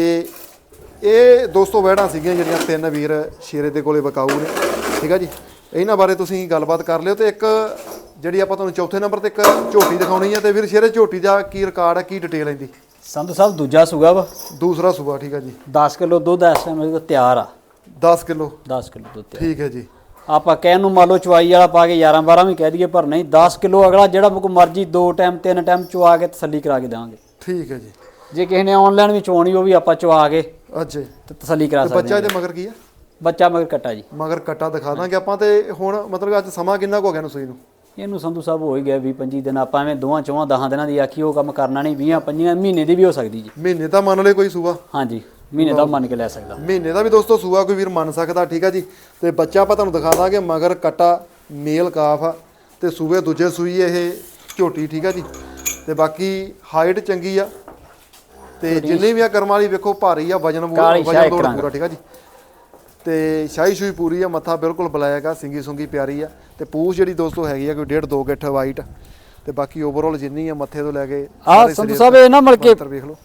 ਇਹ ਦੋਸਤੋ ਵੈੜਾਂ ਸੀਗੀਆਂ ਜਿਹੜੀਆਂ ਤਿੰਨ ਵੀਰ ਸ਼ੇਰੇ ਦੇ ਕੋਲੇ ਵਿਕਾਊ ਨੇ ਠੀਕ ਆ ਜੀ? ਇਹਨਾਂ ਬਾਰੇ ਤੁਸੀਂ ਗੱਲਬਾਤ ਕਰ ਲਿਓ ਤੇ ਇੱਕ ਜਿਹੜੀ ਆਪਾਂ ਤੁਹਾਨੂੰ ਚੌਥੇ ਨੰਬਰ ਤੇ ਇੱਕ ਝੋਟੀ ਦਿਖਾਉਣੀ ਆ ਤੇ ਵੀਰ ਸ਼ੇਰੇ ਝੋਟੀ ਦਾ ਕੀ ਰਿਕਾਰਡ ਆ ਕੀ ਡਿਟੇਲ ਇਹਦੀ? ਸੰਧੂ ਸਾਹਿਬ ਦੂਜਾ ਸੂਗਾ ਵਾ। ਦੂਸਰਾ ਸੂਬਾ ਠੀਕ ਆ ਜੀ। 10 ਕਿਲੋ ਦੁੱਧ ਇਸ ਇਹਦੇ ਕੋਲ ਤਿਆਰ ਆ। 10 ਕਿਲੋ। 10 ਕਿਲੋ ਦੁੱਧ ਤਿਆਰ। ਠੀਕ ਹੈ ਜੀ। ਆਪਾਂ ਕਹਿਣ ਨੂੰ ਮੰਨ ਲਓ ਚੁਆਈ ਵਾਲਾ ਪਾ ਕੇ 11 12 ਵੀ ਕਹਿ ਦਈਏ ਪਰ ਨਹੀਂ 10 ਕਿਲੋ ਅਗਲਾ ਜਿਹੜਾ ਕੋ ਮਰਜ਼ੀ ਦੋ ਟਾਈਮ ਤਿੰਨ ਟਾਈਮ ਚੁਆ ਕੇ ਤਸੱਲੀ ਕਰਾ ਕੇ ਦੇਵਾਂਗੇ। ਠੀਕ ਹੈ ਜੀ। ਜੇ ਕਿਸੇ ਨੇ ਆਨਲਾਈਨ ਵੀ ਚਵਾਉਣੀ ਉਹ ਵੀ ਆਪਾਂ ਚੁਆ ਕੇ ਅੱਛਾ। ਤੇ ਤਸੱਲੀ ਕਰਾ ਤੇ ਸਕਦੇ ਬੱਚਾ ਇਹਦੇ ਮਗਰ ਕੀ ਆ? ਬੱਚਾ ਮਗਰ ਕੱਟਾ ਜੀ। ਮਗਰ ਕੱਟਾ ਦਿਖਾ ਦਾਂਗੇ ਆਪਾਂ ਤੇ ਹੁਣ ਮਤਲਬ ਅੱਜ ਸਮਾਂ ਕਿੰਨਾ ਕੁ ਹੋ ਗਿਆ ਨੂੰ ਸੂਈ ਨੂੰ? ਇਹਨੂੰ ਸੰਧੂ ਸਾਹਿਬ ਹੋ ਹੀ ਗਿਆ 20 25 ਦਿਨ ਆਪਾਂ ਐਵੇਂ ਦੋਵਾਂ ਚੋਵਾਂ 10 ਦਿਨਾਂ ਦੀ ਆਖੀ ਉਹ ਕੰਮ ਕਰਨਾ ਨਹੀਂ 20 25 ਮਹੀਨੇ ਦੀ ਵੀ ਹੋ ਸਕਦੀ ਜੀ। ਮਹੀਨੇ ਦਾ ਮੰਨ ਲਏ ਕੋਈ ਸੂਆ। ਹਾਂਜੀ। ਮਹੀਨੇ ਦਾ ਮੰਨ ਕੇ ਲੈ ਸਕਦਾ। ਮਹੀਨੇ ਦਾ ਵੀ ਦੋਸਤੋ ਸੂਆ ਕੋਈ ਵੀਰ ਮੰਨ ਸਕਦਾ ਠੀਕ ਆ ਜੀ? ਤੇ ਬੱਚਾ ਆਪਾਂ ਤੁਹਾਨੂੰ ਦਿਖਾ ਦਾਂਗੇ ਮਗਰ ਕੱਟਾ ਮੇਲ ਕਾਫ ਆ। ਤੇ ਸੂਬੇ ਦੂਜੇ ਸੂਈ ਇਹ ਝੋਟੀ ਠੀਕ ਆ ਜੀ? ਤੇ ਬਾਕੀ ਹਾਈਟ ਚੰਗੀ ਆ। ਤੇ ਜਿੰਨੀ ਵੀ ਆ ਕਰਮਾਂ ਵਾਲੀ ਵੇਖੋ ਭਾਰੀ ਆ ਵਜਨ ਵਜਨ ਦੋੜ ਪੂਰਾ ਠੀਕ ਆ ਜੀ? ਤੇ ਸ਼ਾਹੀ ਸ਼ੂਈ ਪੂਰੀ ਆ ਮੱਥਾ ਬਿਲਕੁਲ ਬਲਾਇਆਗਾ ਸਿੰਗੀ ਸੁੰਗੀ ਪਿਆਰੀ ਆ। ਤੇ ਪੂਛ ਜਿਹੜੀ ਦੋਸਤੋ ਹੈਗੀ ਆ ਕੋਈ ਡੇਢ ਦੋ ਗਿੱਠ ਵਾਈਟ ਤੇ ਬਾਕੀ ਓਵਰਆਲ ਜਿੰਨੀ ਆ ਮੱਥੇ ਤੋਂ ਲੈ ਕੇ ਸਾਰੇ ਸੰਧੂ ਸਾਹਿਬ ਇਹ ਨਾ ਮਿਲ ਕੇ ਵੇਖ ਲਓ।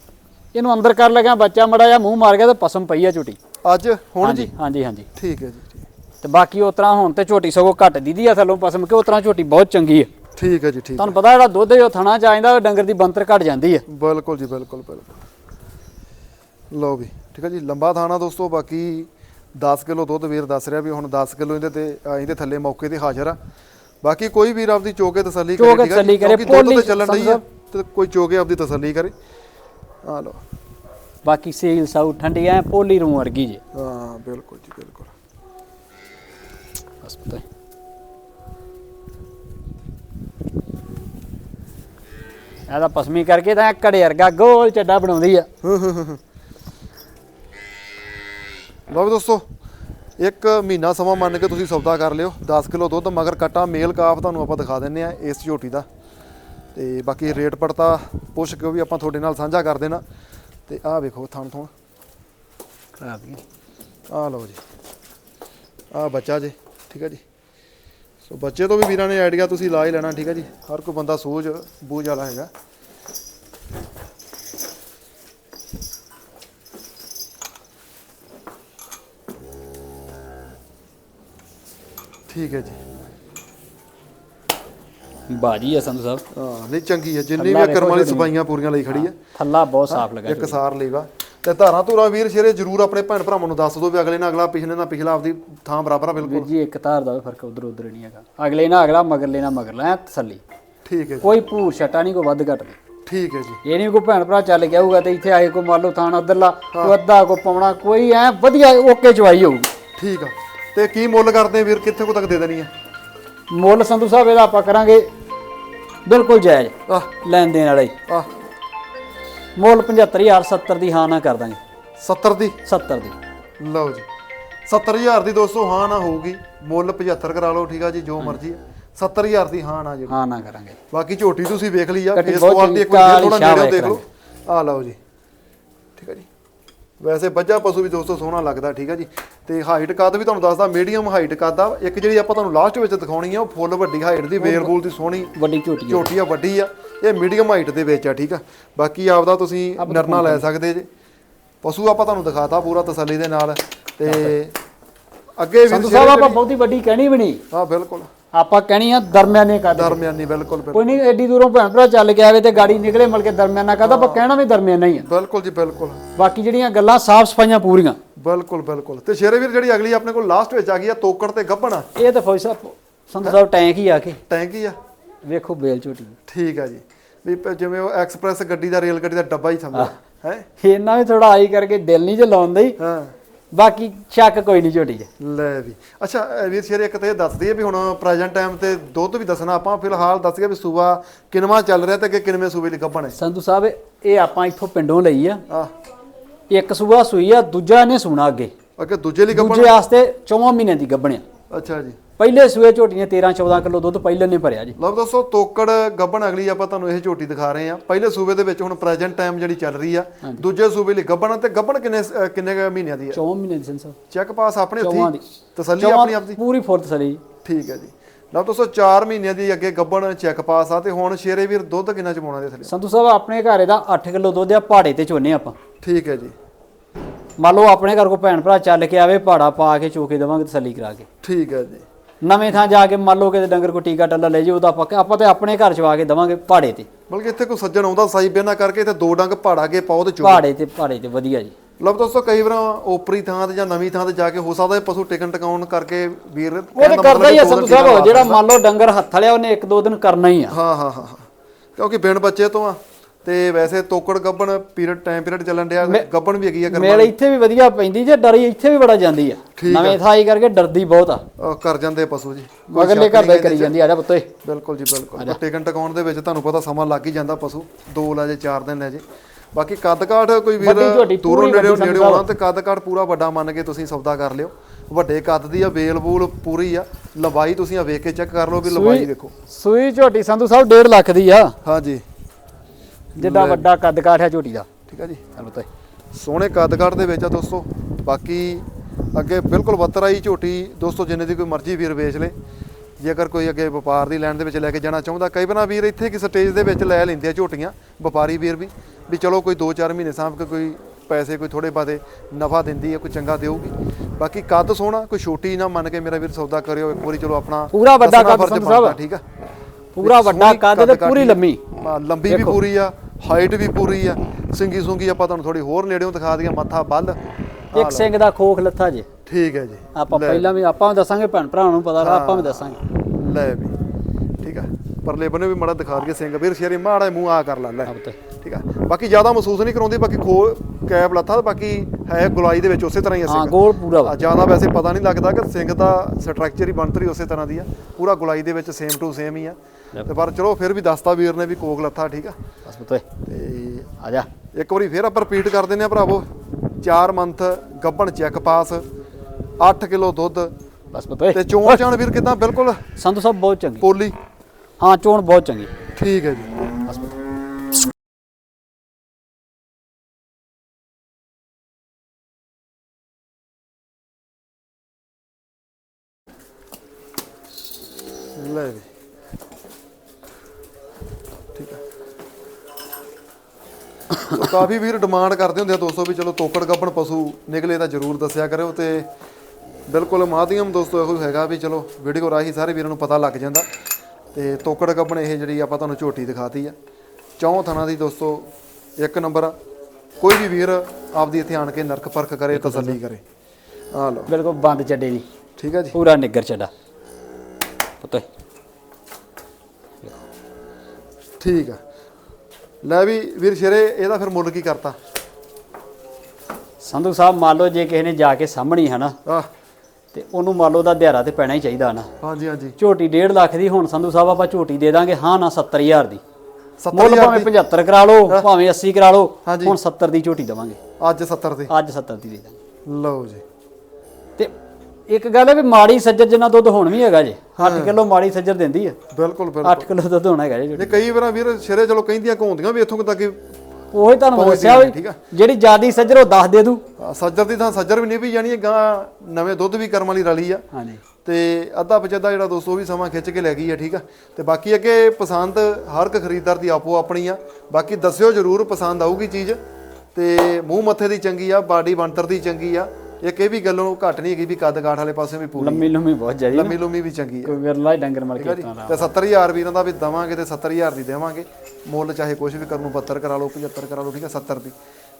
ਇਹਨੂੰ ਅੰਦਰ ਕਰ ਲਗਾ ਬੱਚਾ ਮੜਾ ਜਾ ਮੂੰਹ ਮਾਰ ਗਿਆ ਤੇ ਪਸਮ ਪਈ ਆ ਝੂਟੀ। ਅੱਜ? ਹੁਣ ਜੀ? ਹਾਂਜੀ ਹਾਂਜੀ ਠੀਕ ਹੈ ਜੀ। ਤੇ ਬਾਕੀ ਉਸ ਤਰ੍ਹਾਂ ਹੁਣ ਤੇ ਝੋਟੀ ਸਗੋਂ ਘੱਟ ਦੀਦੀ ਆ ਥੱਲੋਂ ਪਸਮ ਕਿ ਉਸ ਤਰ੍ਹਾਂ ਝੋਟੀ ਬਹੁਤ ਚੰਗੀ ਹੈ ਠੀਕ ਹੈ ਜੀ ਠੀਕ ਤੁਹਾਨੂੰ ਪਤਾ ਜਿਹੜਾ ਦੁੱਧ ਜੋ ਥਣਾ ਚ ਆ ਉਹ ਡੰਗਰ ਦੀ ਬੰਤਰ ਘਟ ਜਾਂਦੀ ਹੈ ਬਿਲਕੁਲ ਜੀ ਬਿਲਕੁਲ ਬਿਲਕੁਲ। ਲਓ ਵੀ ਠੀਕ ਹੈ ਜੀ ਲੰਬਾ ਥਾਣਾ ਦੋਸਤੋ ਬਾਕੀ 10 ਕਿਲੋ ਦੁੱਧ ਵੀਰ ਦੱਸ ਰਿਹਾ ਵੀ ਹੁਣ 10 ਕਿਲੋ ਇਹਦੇ ਤੇ ਇਹਦੇ ਥੱਲੇ ਮੌਕੇ ਤੇ ਹਾਜ਼ਰ ਆ। ਬਾਕੀ ਕੋਈ ਵੀਰ ਆਪਦੀ ਚੋਕੇ ਤਸੱਲੀ ਚੋ ਕੇ ਠੀਕ ਆ ਜੀ? ਤਸੱਲੀ ਕਰੇ, ਪੋਲੀ ਚੱਲਣ ਰਹੀ ਆ ਤੇ ਕੋਈ ਚੋਕੇ ਆਪਦੀ ਤਸੱਲੀ ਕਰੇ। ਆ ਬਾਕੀ ਸੇਲ ਸਾਊ ਠੰਡੀ ਐ ਪੋਲੀ ਰੂ ਵਰਗੀ ਜੇ। ਹਾਂ ਬਿਲਕੁਲ ਜੀ ਬਿਲਕੁਲ। ਬਸ ਪਤਾ ਇਹਦਾ ਪਸਮੀ ਕਰਕੇ ਤਾਂ ਘੜੇ ਵਰਗਾ ਗੋਲ ਚੱਡਾ ਬਣਾਉਂਦੀ ਆ। ਲਓ ਵੀ ਦੋਸਤੋ ਇੱਕ ਮਹੀਨਾ ਸਮਾਂ ਮੰਨ ਕੇ ਤੁਸੀਂ ਸੌਦਾ ਕਰ ਲਿਓ। 10 ਕਿਲੋ ਦੁੱਧ ਮਗਰ ਕਟਾ ਮੇਲ ਕਾਫ ਤੁਹਾਨੂੰ ਆਪਾਂ ਦਿਖਾ ਦਿੰਨੇ ਆ ਇਸ ਝੋਟੀ ਦਾ। ਤੇ ਬਾਕੀ ਰੇਟ ਪੜਤਾ ਪੁੱਛ ਕੇ ਉਹ ਵੀ ਆਪਾਂ ਤੁਹਾਡੇ ਨਾਲ ਸਾਂਝਾ ਕਰ ਦੇਣਾ। ਤੇ ਆਹ ਵੇਖੋ ਥਣ ਥਣ। ਕਰਾ ਦਈਏ ਆਹ ਲਓ ਜੀ। ਆਹ ਬੱਚਾ ਜੀ ਠੀਕ ਹੈ ਜੀ। ਸੋ ਬੱਚੇ ਤੋਂ ਵੀ ਵੀਰਾਂ ਨੇ ਆਈਡੀਆ ਤੁਸੀਂ ਲਾ ਹੀ ਲੈਣਾ ਠੀਕ ਹੈ ਜੀ। ਹਰ ਕੋਈ ਬੰਦਾ ਸੂਝ ਬੂਝ ਵਾਲਾ ਹੈਗਾ। ਠੀਕ ਹੈ ਜੀ। ਬਾਜੀ ਆ ਸੰਧੂ ਸਾਹਿਬ। ਹਾਂ ਨਹੀਂ ਚੰਗੀ ਹੈ ਜਿੰਨੀ ਵੀ ਕਰਮ ਵਾਲੀ ਸਫਾਈਆਂ ਪੂਰੀਆਂ ਲਈ ਖੜੀ ਹੈ ਥੱਲਾ ਬਹੁਤ ਸਾਫ਼ ਲੱਗਾ ਇੱਕ ਸਾਰ। ਲੇਗਾ ਤੇ ਧਾਰਾਂ ਧੂਰਾਂ ਵੀਰ ਸ਼ੇਰੇ ਜਰੂਰ ਆਪਣੇ ਭੈਣ ਭਰਾਵਾਂ ਨੂੰ ਦੱਸ ਦਿਓ ਵੀ ਅਗਲੇ ਨਾਲ ਅਗਲਾ ਪਿਛਲੇ ਨਾਲ ਪਿਛਲਾ ਆਪਦੀ ਥਾਂ ਬਰਾਬਰ ਆ ਬਿਲਕੁਲ। ਜੀ ਇੱਕ ਧਾਰ ਦਾ ਫ਼ਰਕ ਉਧਰ ਉਧਰ ਨਹੀਂ ਹੈਗਾ। ਅਗਲੇ ਨਾ ਅਗਲਾ ਮਗਰਲੇ ਨਾ ਮਗਰਲਾ ਐ ਤਸੱਲੀ। ਠੀਕ ਹੈ ਜੀ। ਕੋਈ ਭੂਰ ਛਟਾ ਨਹੀਂ ਕੋਈ ਵੱਧ ਘਟ ਨਹੀਂ। ਠੀਕ ਹੈ ਜੀ। ਇਹ ਨਹੀਂ ਕੋਈ ਭੈਣ ਭਰਾ ਚੱਲ ਗਿਆ ਹੋਊਗਾ ਤੇ ਇੱਥੇ ਆਏ ਕੋ ਮੰਨ ਲਓ ਥਾਣ ਉਧਰਲਾ ਕੋਈ ਅੱਧਾ ਕੋ ਪਾਉਣਾ ਕੋਈ ਐ ਵਧੀਆ ਓਕੇ ਚਵਾਈ ਹੋਊਗੀ। ਠੀਕ ਆ। ਤੇ ਕੀ ਮੁੱਲ ਕਰਦੇ ਵੀਰ? ਕਿੱਥੇ ਕੋ ਤੱਕ ਦੇ ਦੇਣੀ ਆ? ਮੁੱਲ ਸੰਧੂ ਸਾਹਿਬ ਇਹਦਾ ਆਪਾਂ ਕਰਾਂਗੇ ਬਿਲਕੁਲ ਜਾਇਜ਼ ਆਹ। ਲੈਣ ਦੇਣ ਵਾਲੇ। ਆਹ। ਮੁੱਲ 75000 70 ਦੀ ਹਾਂ ਨਾ ਕਰ ਦਾਂਗੇ। 70 ਦੀ? 70 ਦੀ। ਲਓ ਜੀ। 70000 ਦੀ ਦੋਸਤੋ ਹਾਂ ਨਾ ਹੋਊਗੀ। ਮੁੱਲ 75 ਕਰਾ ਲਓ ਠੀਕ ਆ ਜੀ ਜੋ ਮਰਜ਼ੀ। ਆ 70000 ਦੀ ਹਾਂ ਨਾ ਜੀ। ਹਾਂ ਨਾ ਕਰਾਂਗੇ। ਬਾਕੀ ਝੋਟੀ ਤੁਸੀਂ ਵੇਖ ਲਈ ਆ ਕੱਟੀ ਫੇਸ ਬਹੁਤ ਇੱਕ ਚੰਗੀ, ਥੋੜਾ ਕਾਲੀ ਨੇੜੇ ਦੇਖ ਲਓ। ਆ ਲਓ ਜੀ। ਠੀਕ ਆ ਜੀ। ਵੈਸੇ ਬੱਜਾ ਪਸ਼ੂ ਵੀ ਦੋਸਤੋ ਸੋਹਣਾ ਲੱਗਦਾ ਠੀਕ ਆ ਜੀ। ਤੇ ਹਾਈਟ ਕੱਦ ਵੀ ਤੁਹਾਨੂੰ ਦੱਸਦਾ ਮੀਡੀਅਮ ਹਾਈਟ ਕੱਦ ਆ। ਇੱਕ ਜਿਹੜੀ ਆਪਾਂ ਤੁਹਾਨੂੰ ਲਾਸਟ ਵਿੱਚ ਦਿਖਾਉਣੀ ਆ ਉਹ ਫੁੱਲ ਵੱਡੀ ਹਾਈਟ ਦੀ ਵੇਰਬੂਲ ਦੀ ਸੋਹਣੀ ਵੱਡੀ ਝੋਟੀ। ਝੋਟੀ ਆ ਵੱਡੀ ਆ। ਇਹ ਮੀਡੀਅਮ ਹਾਈਟ ਦੇ ਵਿੱਚ ਆ ਠੀਕ ਆ। ਬਾਕੀ ਆਪਦਾ ਤੁਸੀਂ ਨਰਨਾ ਲੈ ਸਕਦੇ ਜੇ। ਪਸ਼ੂ ਆਪਾਂ ਤੁਹਾਨੂੰ ਦਿਖਾਤਾ ਪੂਰਾ ਤਸੱਲੀ ਦੇ ਨਾਲ। ਤੇ ਅੱਗੇ ਵੀ ਸੰਧੂ ਸਾਹਿਬ ਆਪਾਂ ਬਹੁਤੀ ਵੱਡੀ ਕਹਿਣੀ ਵੀ ਨਹੀਂ। ਹਾਂ ਬਿਲਕੁਲ। ਆਪਾਂ ਕਹਿਣੀ ਆ ਦਰਮਿਆਨੇ ਕੱਦ ਦਰਮਿਆਨੀ ਬਿਲਕੁਲ ਬਿਲਕੁਲ। ਕੋਈ ਨਹੀਂ ਐਡੀ ਦੂਰੋਂ ਭੈਣ ਭਰਾ ਚੱਲ ਕੇ ਆਵੇ ਤੇ ਗਾੜੀ ਨਿਕਲੇ ਮਿਲ ਕੇ ਦਰਮਿਆਨਾ ਕਹਦਾ ਆਪਾਂ ਕਹਿਣਾ ਵੀ ਦਰਮਿਆਨਾ ਹੀ ਆ। ਬਿਲਕੁਲ ਜੀ ਬਿਲਕੁਲ। ਬਾਕੀ ਜਿਹੜੀਆਂ ਗੱਲਾਂ ਸਾਫ਼ ਸਫਾਈਆਂ ਪੂਰੀਆਂ। ਬਿਲਕੁਲ ਬਿਲਕੁਲ। ਤੇ ਸ਼ੇਰੇ ਵੀਰ ਜਿਹੜੀ ਅਗਲੀ ਆਪਣੇ ਕੋਲ ਲਾਸਟ ਵਿੱਚ ਆ ਗਈ ਆ ਤੋਕੜ ਤੇ ਗੱਭਣ। ਇਹ ਤਾਂ ਫੌਜ ਸਾਹਿਬ ਸੰਧੂ ਸਾਹਿਬ ਟੈਂਕ ਹੀ ਆ ਕੇ। ਟੈਂਕ ਹੀ ਆ। ਵੇਖੋ ਬੇਲ ਝੋਟੀ। ਠੀਕ ਆ ਜੀ। ਵੀ ਪ- ਜਿਵੇਂ ਉਹ ਐਕਸਪ੍ਰੈਸ ਗੱਡੀ ਦਾ ਰੇਲ ਗੱਡੀ ਦਾ ਡੱਬਾ ਹੀ ਸਮਝੋ ਹੈ? ਇਹਨਾਂ ਵੀ ਥੋੜਾ ਆਈ ਕਰਕੇ ਦਿਲ ਨਹੀਂ ਜੇ ਲਾਉਂਦਾ ਹੀ ਹਾਂ। ਬਾਕੀ ਸ਼ੱਕ ਕੋਈ ਨਹੀਂ ਝੋਟੀ 'ਚ। ਲੈ ਵੀ। ਅੱਛਾ ਵੀਰ ਸ਼ੇਰ ਇੱਕ ਤੇ ਇਹ ਦੱਸ ਦਈਏ ਵੀ ਹੁਣ ਪ੍ਰੈਜ਼ੈਂਟ ਟਾਈਮ ਤੇ ਦੁੱਧ ਵੀ ਦੱਸਣਾ ਆਪਾਂ ਫਿਲਹਾਲ ਦੱਸ ਗਿਆ ਵੀ ਸੂਬਾ ਕਿਨਵਾ ਚੱਲ ਰਿਹਾ ਤੇ ਅੱਗੇ ਕਿਨਵੇਂ ਸੂਬੇ ਲਈ ਗੱਭਣ ਹੈ। ਸੰਧੂ ਸਾਹਿਬ ਇਹ ਆਪਾਂ ਇੱਥੋਂ ਪਿੰਡੋਂ ਲਈ ਆ। ਆ ਇੱਕ ਸੂਆ ਸੂਈ ਆ ਦੂਜਾ ਇਹਨੇ ਸੂਣਾ ਅੱਗੇ। ਅੱਗੇ ਦੂਜੇ ਲਈ ਗੱਭਣ ਦੂਜੇ ਵਾਸਤੇ 4 ਮਹੀਨਿਆਂ ਦੀ ਗੱਭਣਿਆ ਅੱਛਾ ਜੀ। ਪਹਿਲੇ ਸੂਏ ਝੋਟੀਆਂ 13 14 ਕਿਲੋ ਦੁੱਧ ਪਹਿਲੇ ਨੇ ਭਰਿਆ ਜੀ। ਲਓ ਦੋਸਤੋ ਤੋਕੜ ਗੱਭਣ ਅਗਲੀ ਆਪਾਂ ਤੁਹਾਨੂੰ ਇਹ ਝੋਟੀ ਦਿਖਾ ਰਹੇ ਆ ਪਹਿਲੇ ਸੂਬੇ ਦੇ ਵਿੱਚ ਹੁਣ ਪ੍ਰੈਜ਼ੈਂਟ ਟਾਈਮ ਜਿਹੜੀ ਚੱਲ ਰਹੀ ਆ। ਦੂਜੇ ਸੂਬੇ ਲਈ ਗੱਭਣ ਤੇ ਗੱਭਣ ਕਿੰਨੇ ਕਿੰਨੇ ਮਹੀਨਿਆਂ ਦੀ ਹੈ 4 ਮਹੀਨੇ ਦੀ ਸੰਸਾ। ਚੈੱਕ ਪਾਸ ਆਪਣੇ ਦੀ। ਤਸੱਲੀ ਆਪਣੀ ਆਪ ਦੀ ਪੂਰੀ ਫੁੱਲ ਤਸਲੀ ਠੀਕ ਹੈ ਜੀ। ਲਓ ਦੋਸਤੋ 4 ਮਹੀਨਿਆਂ ਦੀ ਅੱਗੇ ਗੱਭਣ ਚੈੱਕ ਪਾਸ ਆ ਤੇ ਹੁਣ ਸ਼ੇਰੇ ਵੀਰ ਦੁੱਧ ਕਿੰਨਾ ਚ ਪਾਉਣਾ ਦੇ ਥੱਲੇ? ਸੰਧੂ ਸਾਹਿਬ ਆਪਣੇ ਘਰ ਇਹਦਾ 8 ਕਿਲੋ ਦੁੱਧ ਆ ਪਹਾੜੇ ਤੇ ਚੋਨੇ ਆਪਾਂ। ਠੀਕ ਹੈ ਜੀ। ਮੰਨ ਲਓ ਆਪਣੇ ਘਰ ਕੋ ਭੈਣ ਭਰਾ ਚੱਲ ਕੇ ਆਵੇ ਪਹਾੜਾ ਪਾ ਕੇ ਚੋਕੇ ਦੇਵਾਂਗੇ ਤਸੱਲੀ ਕਰਾ ਕੇ। ਠੀਕ ਹੈ ਜੀ। ਨਵੇਂ ਥਾਂ ਜਾ ਕੇ ਮੰਨ ਲਓ ਕਿ ਡੰਗਰ ਕੋ ਟੀਕਾ ਟੱਲਾ ਲੈ ਜੇ ਉਹਦਾ ਆਪਾਂ ਆਪਾਂ ਤੇ ਆਪਣੇ ਘਰ ਚਵਾ ਕੇ ਦੇਵਾਂਗੇ ਪਹਾੜੇ ਤੇ। ਬਲਕਿ ਇੱਥੇ ਕੋਈ ਸੱਜਣ ਆਉਂਦਾ ਸਾਈ ਬੇਨਾ ਕਰਕੇ ਇੱਥੇ ਦੋ ਡੰਗ ਪਹਾੜਾ ਕੇ ਪਾਓ ਤੇ ਚੋ ਪਹਾੜੇ ਤੇ ਪਹਾੜੇ ਤੇ ਵਧੀਆ ਜੀ। ਲਓ ਦੋਸਤੋ ਕਈ ਵਾਰ ਓਪਰੀ ਥਾਂ ਤੇ ਜਾਂ ਨਵੀਂ ਥਾਂ ਤੇ ਜਾ ਕੇ ਹੋ ਸਕਦਾ ਇਹ ਪਸ਼ੂ ਟਿਕਣ ਟਿਕਾਉਣ ਕਰਕੇ ਵੀਰ ਉਹ ਤੇ ਕਰਦਾ ਹੀ ਆ ਸੰਧੂ ਸਾਹਿਬ ਜਿਹੜਾ ਮੰਨ ਲਓ ਡੰਗਰ ਹੱਥ ਵਾਲਿਆ ਉਹਨੇ ਇੱਕ ਦੋ ਦਿਨ ਕਰਨਾ ਹੀ ਆ। ਹਾਂ ਹਾਂ ਹਾਂ। ਕਿਉਂਕਿ ਬਿਨ ਬੱਚੇ ਤੋਂ ਆ। ਤੇ ਵੈਸੇ ਤੋਕੜ ਗੱਬਣ ਪੀਰੀਅਡ ਟਾਈਮ ਪੀਰੀਅਡ ਚੱਲਣ ਡਿਆ ਗੱਬਣ ਵੀ ਹੈਗੀ ਆ ਮੇਲ ਇੱਥੇ ਵੀ ਵਧੀਆ ਪੈਂਦੀ ਜੇ ਡਰੀ ਇੱਥੇ ਵੀ ਬੜਾ ਜਾਂਦੀ ਆ। ਨਵੇਂ ਥਾਈ ਕਰਕੇ ਡਰਦੀ ਬਹੁਤ ਆ। ਕਰ ਜਾਂਦੇ ਪਸ਼ੂ ਜੀ। ਮਗਰਲੇ ਘਰ ਦਾ ਕਰੀ ਜਾਂਦੀ ਆ ਜਾ ਪੁੱਤੇ ਬਿਲਕੁਲ ਜੀ ਬਿਲਕੁਲ। ਟਿਕਣ ਟਿਕਾਉਣ ਦੇ ਵਿੱਚ ਤੁਹਾਨੂੰ ਪਤਾ ਸਮਾਂ ਲੱਗ ਹੀ ਜਾਂਦਾ ਪਸ਼ੂ। ਦੋ ਲੈ ਜੇ ਚਾਰ ਦਿਨ ਲੈ ਜੇ। ਬਾਕੀ ਕੱਦ ਕਾਠ ਕੋਈ ਵੀਰ ਦੂਰੋਂ ਨੇੜੇ ਨੇੜੇ ਆਉਣਾ ਤੇ ਕੱਦ ਕਾਠ ਪੂਰਾ ਵੱਡਾ ਮੰਨ ਕੇ ਤੁਸੀਂ ਸੌਦਾ ਕਰ ਲਿਓ। ਵੱਡੇ ਕੱਦ ਦੀ ਆ ਵੇਲ ਬੂਲ ਪੂਰੀ ਆ। ਲੰਬਾਈ ਤੁਸੀਂ ਆ ਵੇਖ ਕੇ ਚੈੱਕ ਕਰ ਲਓ ਵੀ ਲੰਬਾਈ ਵੇਖੋ ਸੂਈ ਝੋਟੀ ਸੰਧੂ ਸਾਹਿਬ 1.5 ਲੱਖ ਦੀ ਆ। ਹਾਂਜੀ। ਜਿੱਡਾ ਵੱਡਾ ਕੱਦ ਕਾਠ ਝੋਟੀ ਦਾ। ਠੀਕ ਆ ਜੀ। ਚੱਲ ਪੁੱਤੇ ਸੋਹਣੇ ਕੱਦ ਕਾਠ ਦੇ ਵਿੱਚ ਆ ਦੋਸਤੋ। ਬਾਕੀ ਅੱਗੇ ਬਿਲਕੁਲ ਬੱਤਰ ਆਈ ਝੋਟੀ। ਦੋਸਤੋ ਜਿੰਨੇ ਦੀ ਕੋਈ ਮਰਜ਼ੀ ਵੀਰ ਵੇਚ ਲੇ। ਜੇਕਰ ਕੋਈ ਅੱਗੇ ਵਪਾਰ ਦੀ ਲੈਣ ਦੇ ਵਿੱਚ ਲੈ ਕੇ ਜਾਣਾ ਚਾਹੁੰਦਾ ਕਈ ਵਾਰ ਵੀਰ ਇੱਥੇ ਕਿ ਸਟੇਜ ਦੇ ਵਿੱਚ ਲੈ ਲੈਂਦੇ ਆ ਝੋਟੀਆਂ ਵਪਾਰੀ ਵੀਰ ਵੀ। ਵੀ ਚਲੋ ਕੋਈ 2-4 ਮਹੀਨੇ ਸਾਂਭ ਕੇ ਕੋਈ ਪੈਸੇ ਕੋਈ ਥੋੜੇ ਬਾਦੇ ਨਫਾ ਦਿੰਦੀ ਹੈ ਕੋਈ ਚੰਗਾ ਦੇਊਗੀ। ਬਾਕੀ ਕੱਦ ਸੋਹਣਾ ਕੋਈ ਛੋਟੀ ਨਾ ਮੰਨ ਕੇ ਮੇਰਾ ਵੀਰ ਸੌਦਾ ਕਰਿਓ ਇੱਕ ਵਾਰੀ ਚਲੋ ਆਪਣਾ ਪੂਰਾ ਵੱਡਾ ਕੱਦ ਸਾਹਿਬ। ਠੀਕ ਆ। ਪੂਰਾ ਵੱਡਾ ਕੱਦ ਤੇ ਪੂਰੀ ਲੰਮੀ। ਹਾਂ, ਲੰਬੀ ਵੀ ਪੂਰੀ ਆ ਹਾਈਟ ਵੀ ਪੂਰੀ ਆ ਸਿੰਗੀ ਸੁੰਗੀ ਆਪਾਂ ਤੁਹਾਨੂੰ ਥੋੜੀ ਹੋਰ ਨੇੜਿਓਂ ਦਿਖਾ ਦਈਏ ਮੱਥਾ ਬੱਲ। ਇੱਕ ਸਿੰਘ ਦਾ ਖੋਖ ਲੱਥਾ ਜੇ। ਠੀਕ ਹੈ ਜੀ। ਆਪਾਂ ਪਹਿਲਾਂ ਵੀ ਆਪਾਂ ਵੀ ਦੱਸਾਂਗੇ ਭੈਣ ਭਰਾਵਾਂ ਨੂੰ ਪਤਾ ਆਪਾਂ ਵੀ ਦੱਸਾਂਗੇ। ਲੈ ਵੀ। ਠੀਕ ਆ। ਪਰਲੇ ਬੰਨੇ ਵੀ ਮੜਾ ਦਿਖਾ ਦਈਏ ਸਿੰਘ ਵੀਰ ਸ਼ੇਰੀ ਮਾੜਾ ਮੂੰਹ ਆ ਕਰ ਲੈ ਲੈ। ਠੀਕ ਆ। ਬਾਕੀ ਜ਼ਿਆਦਾ ਮਹਿਸੂਸ ਨਹੀਂ ਕਰਾਉਂਦੀ ਬਾਕੀ ਖੋ ਕੈਪ ਲੱਥਾ ਬਾਕੀ ਹੈ ਗੁਲਾਈ ਦੇ ਵਿੱਚ ਉਸੇ ਤਰ੍ਹਾਂ ਹੀ ਆ ਹਾਂ ਸਿੰਘ ਗੋਲ ਪੂਰਾ ਵਾ। ਜ਼ਿਆਦਾ ਵੈਸੇ ਪਤਾ ਨਹੀਂ ਲੱਗਦਾ ਕਿ ਸਿੰਘ ਦਾ ਸਟਰਕਚਰ ਹੀ ਬਣਤਰੀ ਉਸੇ ਤਰ੍ਹਾਂ ਦੀ ਆ। ਪੂਰਾ ਗੁਲਾਈ ਦੇ ਵਿੱਚ ਸੇਮ ਟੂ ਸੇਮ ਹੀ ਆ। ਤੇ ਪਰ ਚਲੋ ਫਿਰ ਵੀ ਦੱਸਤਾ ਵੀਰ ਨੇ ਵੀ ਕੋਕ ਲੱਥਾ ਠੀਕ ਆ? ਬਸ ਪੁੱਤੇ ਤੇ ਆ ਜਾ। ਇੱਕ ਵਾਰੀ ਫੇਰ ਆਪਾਂ ਰਿਪੀਟ ਕਰ ਦਿੰਦੇ ਆ ਭਰਾਵੋ। 4 ਮੰਥ ਗੱਭਣ ਚੈੱਕ ਪਾਸ 8 ਕਿਲੋ ਦੁੱਧ। ਬਸ ਪੁੱਤੇ ਤੇ ਚੋਣ ਚਾਣ ਵੀਰ ਕਿਦਾਂ? ਬਿਲਕੁਲ ਸੰਧੂ ਸਾਹਿਬ ਬਹੁਤ ਚੰਗੀ। ਪੋਲੀ। ਹਾਂ ਚੋਣ ਬਹੁਤ ਚੰਗੀ। ਠੀਕ ਹੈ ਜੀ। ਕਾਫੀ ਵੀਰ ਡਿਮਾਂਡ ਕਰਦੇ ਹੁੰਦੇ ਆ ਦੋਸਤੋ ਵੀ ਚਲੋ ਤੋਕੜ ਗੱਭਣ ਪਸ਼ੂ ਨਿਕਲੇ ਤਾਂ ਜਰੂਰ ਦੱਸਿਆ ਕਰਿਓ ਤੇ ਬਿਲਕੁਲ ਮਾਧਿਅਮ ਦੋਸਤੋ ਇਹੋ ਹੈਗਾ ਵੀ ਚਲੋ ਵੀਡੀਓ ਰਾਹੀਂ ਸਾਰੇ ਵੀਰਾਂ ਨੂੰ ਪਤਾ ਲੱਗ ਜਾਂਦਾ ਤੇ ਤੋਕੜ ਗੱਭਣ ਇਹ ਜਿਹੜੀ ਆਪਾਂ ਤੁਹਾਨੂੰ ਝੋਟੀ ਦਿਖਾਤੀ ਆ। ਚੌਂ ਥਣਾ ਦੀ ਦੋਸਤੋ ਇੱਕ ਨੰਬਰ ਆ। ਕੋਈ ਵੀ ਵੀਰ ਆਪਦੀ ਇੱਥੇ ਆਣ ਕੇ ਨਰਕ ਪਰਖ ਕਰੇ ਤਸੱਲੀ ਕਰੇ। ਆ ਲਓ। ਬਿਲਕੁਲ ਬੰਦ ਚੱਡੇ ਦੀ ਠੀਕ ਹੈ ਜੀ। ਪੂਰਾ ਨਿੱਗਰ ਚੱਡਾ। ਪੁੱਤੇ ਠੀਕ ਆ। ਲੈ ਵੀ ਵੀਰ ਸ਼ੇਰੇ ਇਹਦਾ ਫਿਰ ਮੁੱਲ ਕੀ ਕਰਤਾ? ਸੰਧੂ ਸਾਹਿਬ ਮੰਨ ਲਓ ਜੇ ਕਿਸੇ ਨੇ ਜਾ ਕੇ ਸਾਹਮਣੀ ਹਨਾ ਆਹ। ਤੇ ਉਹਨੂੰ ਮੰਨ ਲਓ ਦਾ ਦਿਹਾੜਾ ਤੇ ਪੈਣਾ ਹੀ ਚਾਹੀਦਾ ਨਾ। ਹਾਂਜੀ ਹਾਂਜੀ। ਝੋਟੀ 1.5 ਲੱਖ ਦੀ ਹੁਣ ਸੰਧੂ ਸਾਹਿਬ ਆਪਾਂ ਝੋਟੀ ਦੇ ਦਾਂਗੇ ਹਾਂ ਨਾ 70000 ਦੀ। ਮੁੱਲ 70000 ਭਾਵੇਂ ਦੀ? 75 ਕਰਾ ਲਓ ਭਾਵੇਂ 80 ਕਰਾ ਲਓ ਹਾਂਜੀ। ਹੁਣ 70 ਦੀ ਝੋਟੀ ਦਵਾਂਗੇ। ਅੱਜ 70 ਦੀ। ਅੱਜ 70 ਦੀ ਦੇ ਦਾਂਗੇ। ਲਓ ਜੀ। ਤੇ ਇੱਕ ਗੱਲ ਹੈ ਵੀ ਮਾੜੀ ਸੱਜਰ ਜਿੰਨਾ ਦੁੱਧ ਹੁਣ ਵੀ ਹੈਗਾ ਜੇ 8 ਕਿਲੋ ਮਾੜੀ ਸੱਜਰ ਦਿੰਦੀ ਹੈ ਬਿਲਕੁਲ ਬਿਲਕੁਲ। 8 ਕਿਲੋ ਦੁੱਧ ਹੋਣਾ ਹੈਗਾ ਜੇ ਜੇ ਕਈ ਵਾਰ ਵੀਰ ਸ਼ੇਰੇ ਚਲੋ ਕਹਿੰਦੀਆਂ ਘੋਂਦੀਆਂ ਵੀ ਇੱਥੋਂ ਤੱਕ ਉਹੀ ਤੁਹਾਨੂੰ ਦੱਸਿਆ ਵੀ। ਜਿਹੜੀ ਜਿਆਦੀ ਸੱਜਰ ਉਹ ਦੱਸ ਦੇ ਦੂ। ਸੱਜਰ ਦੀ ਤਾਂ ਸੱਜਰ ਵੀ ਨਹੀਂ ਵੀ ਜਾਣੀ ਗਾਂ ਨਵੇਂ ਦੁੱਧ ਵੀ ਕਰਮ ਵਾਲੀ ਰਲੀ ਆ। ਹਾਂਜੀ। ਤੇ ਅੱਧਾ ਪਚੱਦਾ ਜਿਹੜਾ ਦੋਸਤੋ ਉਹ ਵੀ ਸਮਾਂ ਖਿੱਚ ਕੇ ਲੈ ਗਈ ਆ ਠੀਕ ਆ। ਤੇ ਬਾਕੀ ਅੱਗੇ ਪਸੰਦ ਹਰ ਇੱਕ ਖਰੀਦਦਾਰ ਦੀ ਆਪੋ ਆਪਣੀ ਆ। ਬਾਕੀ ਦੱਸਿਓ ਜਰੂਰ ਪਸੰਦ ਆਊਗੀ ਚੀਜ਼। ਤੇ ਮੂੰਹ ਮੱਥੇ ਦੀ ਚੰਗੀ ਆ ਬਾਡੀ ਬਣਤਰ ਦੀ ਚੰਗੀ ਆ। ਇੱਕ ਇਹ ਵੀ ਗੱਲੋਂ ਘੱਟ ਨਹੀਂ ਹੈਗੀ ਵੀ ਕੱਦ ਕਾਠ ਵਾਲੇ ਪਾਸੇ ਵੀ ਪੂਰੀ ਲੰਮੀ ਲੰਮੀ ਬਹੁਤ ਜ਼ਿਆਦੀ ਲੰਮੀ ਲੰਮੀ ਵੀ ਚੰਗੀ ਆ। ਕੋਈ ਵਿਰਲਾ ਹੀ ਡੰਗਰ ਮਰ ਕੇ ਤੇ 70000 ਵੀਰਾਂ ਦਾ ਵੀ ਦਵਾਂਗੇ ਤੇ 70000 ਦੀ ਦੇਵਾਂਗੇ। ਮੁੱਲ ਚਾਹੇ ਕੁਝ ਵੀ ਕਰਨ ਨੂੰ 72 ਕਰਾ ਲਓ 75 ਕਰਾ ਲਓ ਠੀਕ ਆ 70 ਦੀ।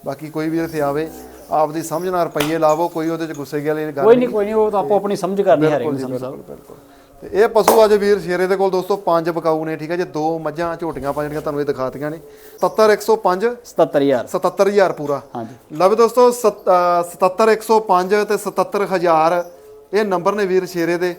ਬਾਕੀ ਕੋਈ ਵੀ ਇੱਥੇ ਆਵੇ ਆਪਦੀ ਸਮਝ ਨਾਲ ਰੁਪਈਏ ਲਾਵੋ ਕੋਈ ਉਹਦੇ ਚ ਗੁੱਸੇ ਵਾਲੀ ਗੱਲ ਕੋਈ ਨਹੀਂ ਕੋਈ ਨਹੀਂ ਉਹ ਤਾਂ ਆਪੋ ਆਪਣੀ ਸਮਝ ਕਰਨੀ ਹਰੇ ਸਾਹਿਬ ਬਿਲਕੁਲ ਬਿਲਕੁਲ। ਤੇ ਇਹ ਪਸ਼ੂ ਅੱਜ ਵੀਰ ਸ਼ੇਰੇ ਦੇ ਕੋਲ ਦੋਸਤੋ ਪੰਜ ਬਕਾਊ ਨੇ ਠੀਕ ਹੈ ਜੀ? ਦੋ ਮੱਝਾਂ ਝੋਟੀਆਂ ਪਾ ਜਿਹੜੀਆਂ ਤੁਹਾਨੂੰ ਇਹ ਦਿਖਾਤੀਆਂ ਨੇ। 77105 77000 77000 ਪੂਰਾ। ਹਾਂਜੀ। ਲਓ ਦੋਸਤੋ ਸਤ- ਅਹ 77105 ਤੇ 77000 ਇਹ ਨੰਬਰ ਨੇ ਵੀਰ ਸ਼ੇਰੇ ਦੇ।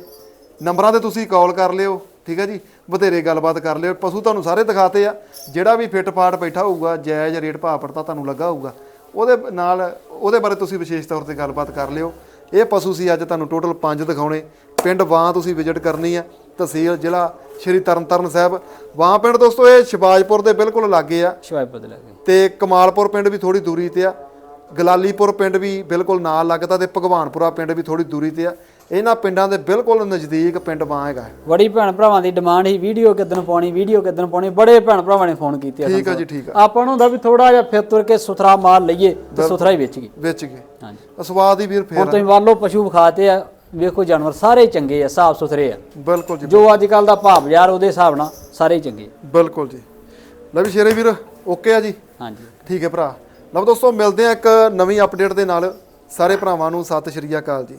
ਨੰਬਰਾਂ ਤੇ ਤੁਸੀਂ ਕਾਲ ਕਰ ਲਿਓ ਠੀਕ ਹੈ ਜੀ? ਬਥੇਰੇ ਗੱਲਬਾਤ ਕਰ ਲਿਓ। ਪਸ਼ੂ ਤੁਹਾਨੂੰ ਸਾਰੇ ਦਿਖਾਤੇ ਆ। ਜਿਹੜਾ ਵੀ ਫਿੱਟ ਫਾਟ ਬੈਠਾ ਹੋਊਗਾ ਜਾਇਜ਼ ਰੇਟ ਭਾਅ ਪੜਤਾ ਤੁਹਾਨੂੰ ਲੱਗਾ ਹੋਊਗਾ। ਉਹਦੇ ਨਾਲ ਉਹਦੇ ਬਾਰੇ ਤੁਸੀਂ ਵਿਸ਼ੇਸ਼ ਤੌਰ ਤੇ ਗੱਲਬਾਤ ਕਰ ਲਿਓ। ਇਹ ਪਸ਼ੂ ਸੀ ਅੱਜ ਤੁਹਾਨੂੰ ਟੋਟਲ ਪੰਜ ਦਿਖਾਉਣੇ। ਪਿੰਡ ਵਾਂ ਤੁਸੀਂ ਵਿਜ਼ਿਟ ਕਰਨੀ ਆ ਤਹਿਸੀਲ ਜ਼ਿਲ੍ਹਾ ਸ਼੍ਰੀ ਤਰਨਤਾਰਨ ਸਾਹਿਬ। ਵਾਂ ਪਿੰਡ ਦੋਸਤੋ ਇਹ ਸ਼ਿਵਾਜਪੁਰ ਦੇ ਬਿਲਕੁਲ ਲਾਗੇ ਆ। ਸ਼ਵਾਇ ਬਦਲ ਗਏ ਤੇ ਕਮਾਲਪੁਰ ਪਿੰਡ ਵੀ ਥੋੜੀ ਦੂਰੀ ਤੇ ਆ। ਗਲਾਲੀਪੁਰ ਪਿੰਡ ਵੀ ਬਿਲਕੁਲ ਨਾਲ ਲੱਗਦਾ ਤੇ ਭਗਵਾਨਪੁਰਾ ਪਿੰਡ ਵੀ ਥੋੜੀ ਦੂਰੀ ਤੇ ਆ। ਇਹਨਾਂ ਪਿੰਡਾਂ ਦੇ ਬਿਲਕੁਲ ਨਜ਼ਦੀਕ ਪਿੰਡ ਬਾਂ ਹੈਗਾ ਬੜੀ ਭੈਣ ਭਰਾਵਾਂ ਦੀ ਡਿਮਾਂਡ ਸੀ ਵੀਡੀਓ ਕਿਦਨ ਪਾਉਣੀ ਵੀਡੀਓ ਕਿਦਨ ਪਾਉਣੀ ਬੜੇ ਭੈਣ ਭਰਾਵਾਂ ਨੇ ਫੋਨ ਕੀਤੇ ਠੀਕ ਆ ਜੀ ਠੀਕ ਆ। ਆਪਾਂ ਨੂੰ ਹੁੰਦਾ ਵੀ ਥੋੜਾ ਜਿਹਾ ਫਿਰ ਤੁਰ ਕੇ ਸੁਥਰਾ ਮਾਲ ਲਈਏ ਤੇ ਸੁਥਰਾ ਹੀ ਵੇਚ ਗਏ ਵਿੱਚ ਗਏ ਹਾਂਜੀ। ਸਵਾਦ ਹੀ ਵੀਰ ਹੁਣ ਫੇਰ। ਤੁਸੀਂ ਮੰਨ ਲਓ ਪਸ਼ੂ ਵਿਖਾਤੇ ਆ ਵੇਖੋ ਜਾਨਵਰ ਸਾਰੇ ਚੰਗੇ ਆ ਸਾਫ਼ ਸੁਥਰੇ ਆ। ਬਿਲਕੁਲ ਜੀ ਜੋ ਅੱਜ ਕੱਲ ਦਾ ਭਾਅ ਬਾਜ਼ਾਰ ਉਹਦੇ ਹਿਸਾਬ ਨਾਲ ਸਾਰੇ ਚੰਗੇ। ਬਿਲਕੁਲ ਜੀ। ਲੈ ਵੀ ਸ਼ੇਰੇ ਵੀਰ ਓਕੇ ਆ ਜੀ? ਹਾਂਜੀ। ਠੀਕ ਹੈ ਭਰਾ। ਲਓ ਦੋਸਤੋ ਮਿਲਦੇ ਆ ਇੱਕ ਨਵੀਂ ਅਪਡੇਟ ਦੇ ਨਾਲ। ਸਾਰੇ ਭਰਾਵਾਂ ਨੂੰ ਸਤਿ ਸ਼੍ਰੀ ਅਕਾਲ ਜੀ।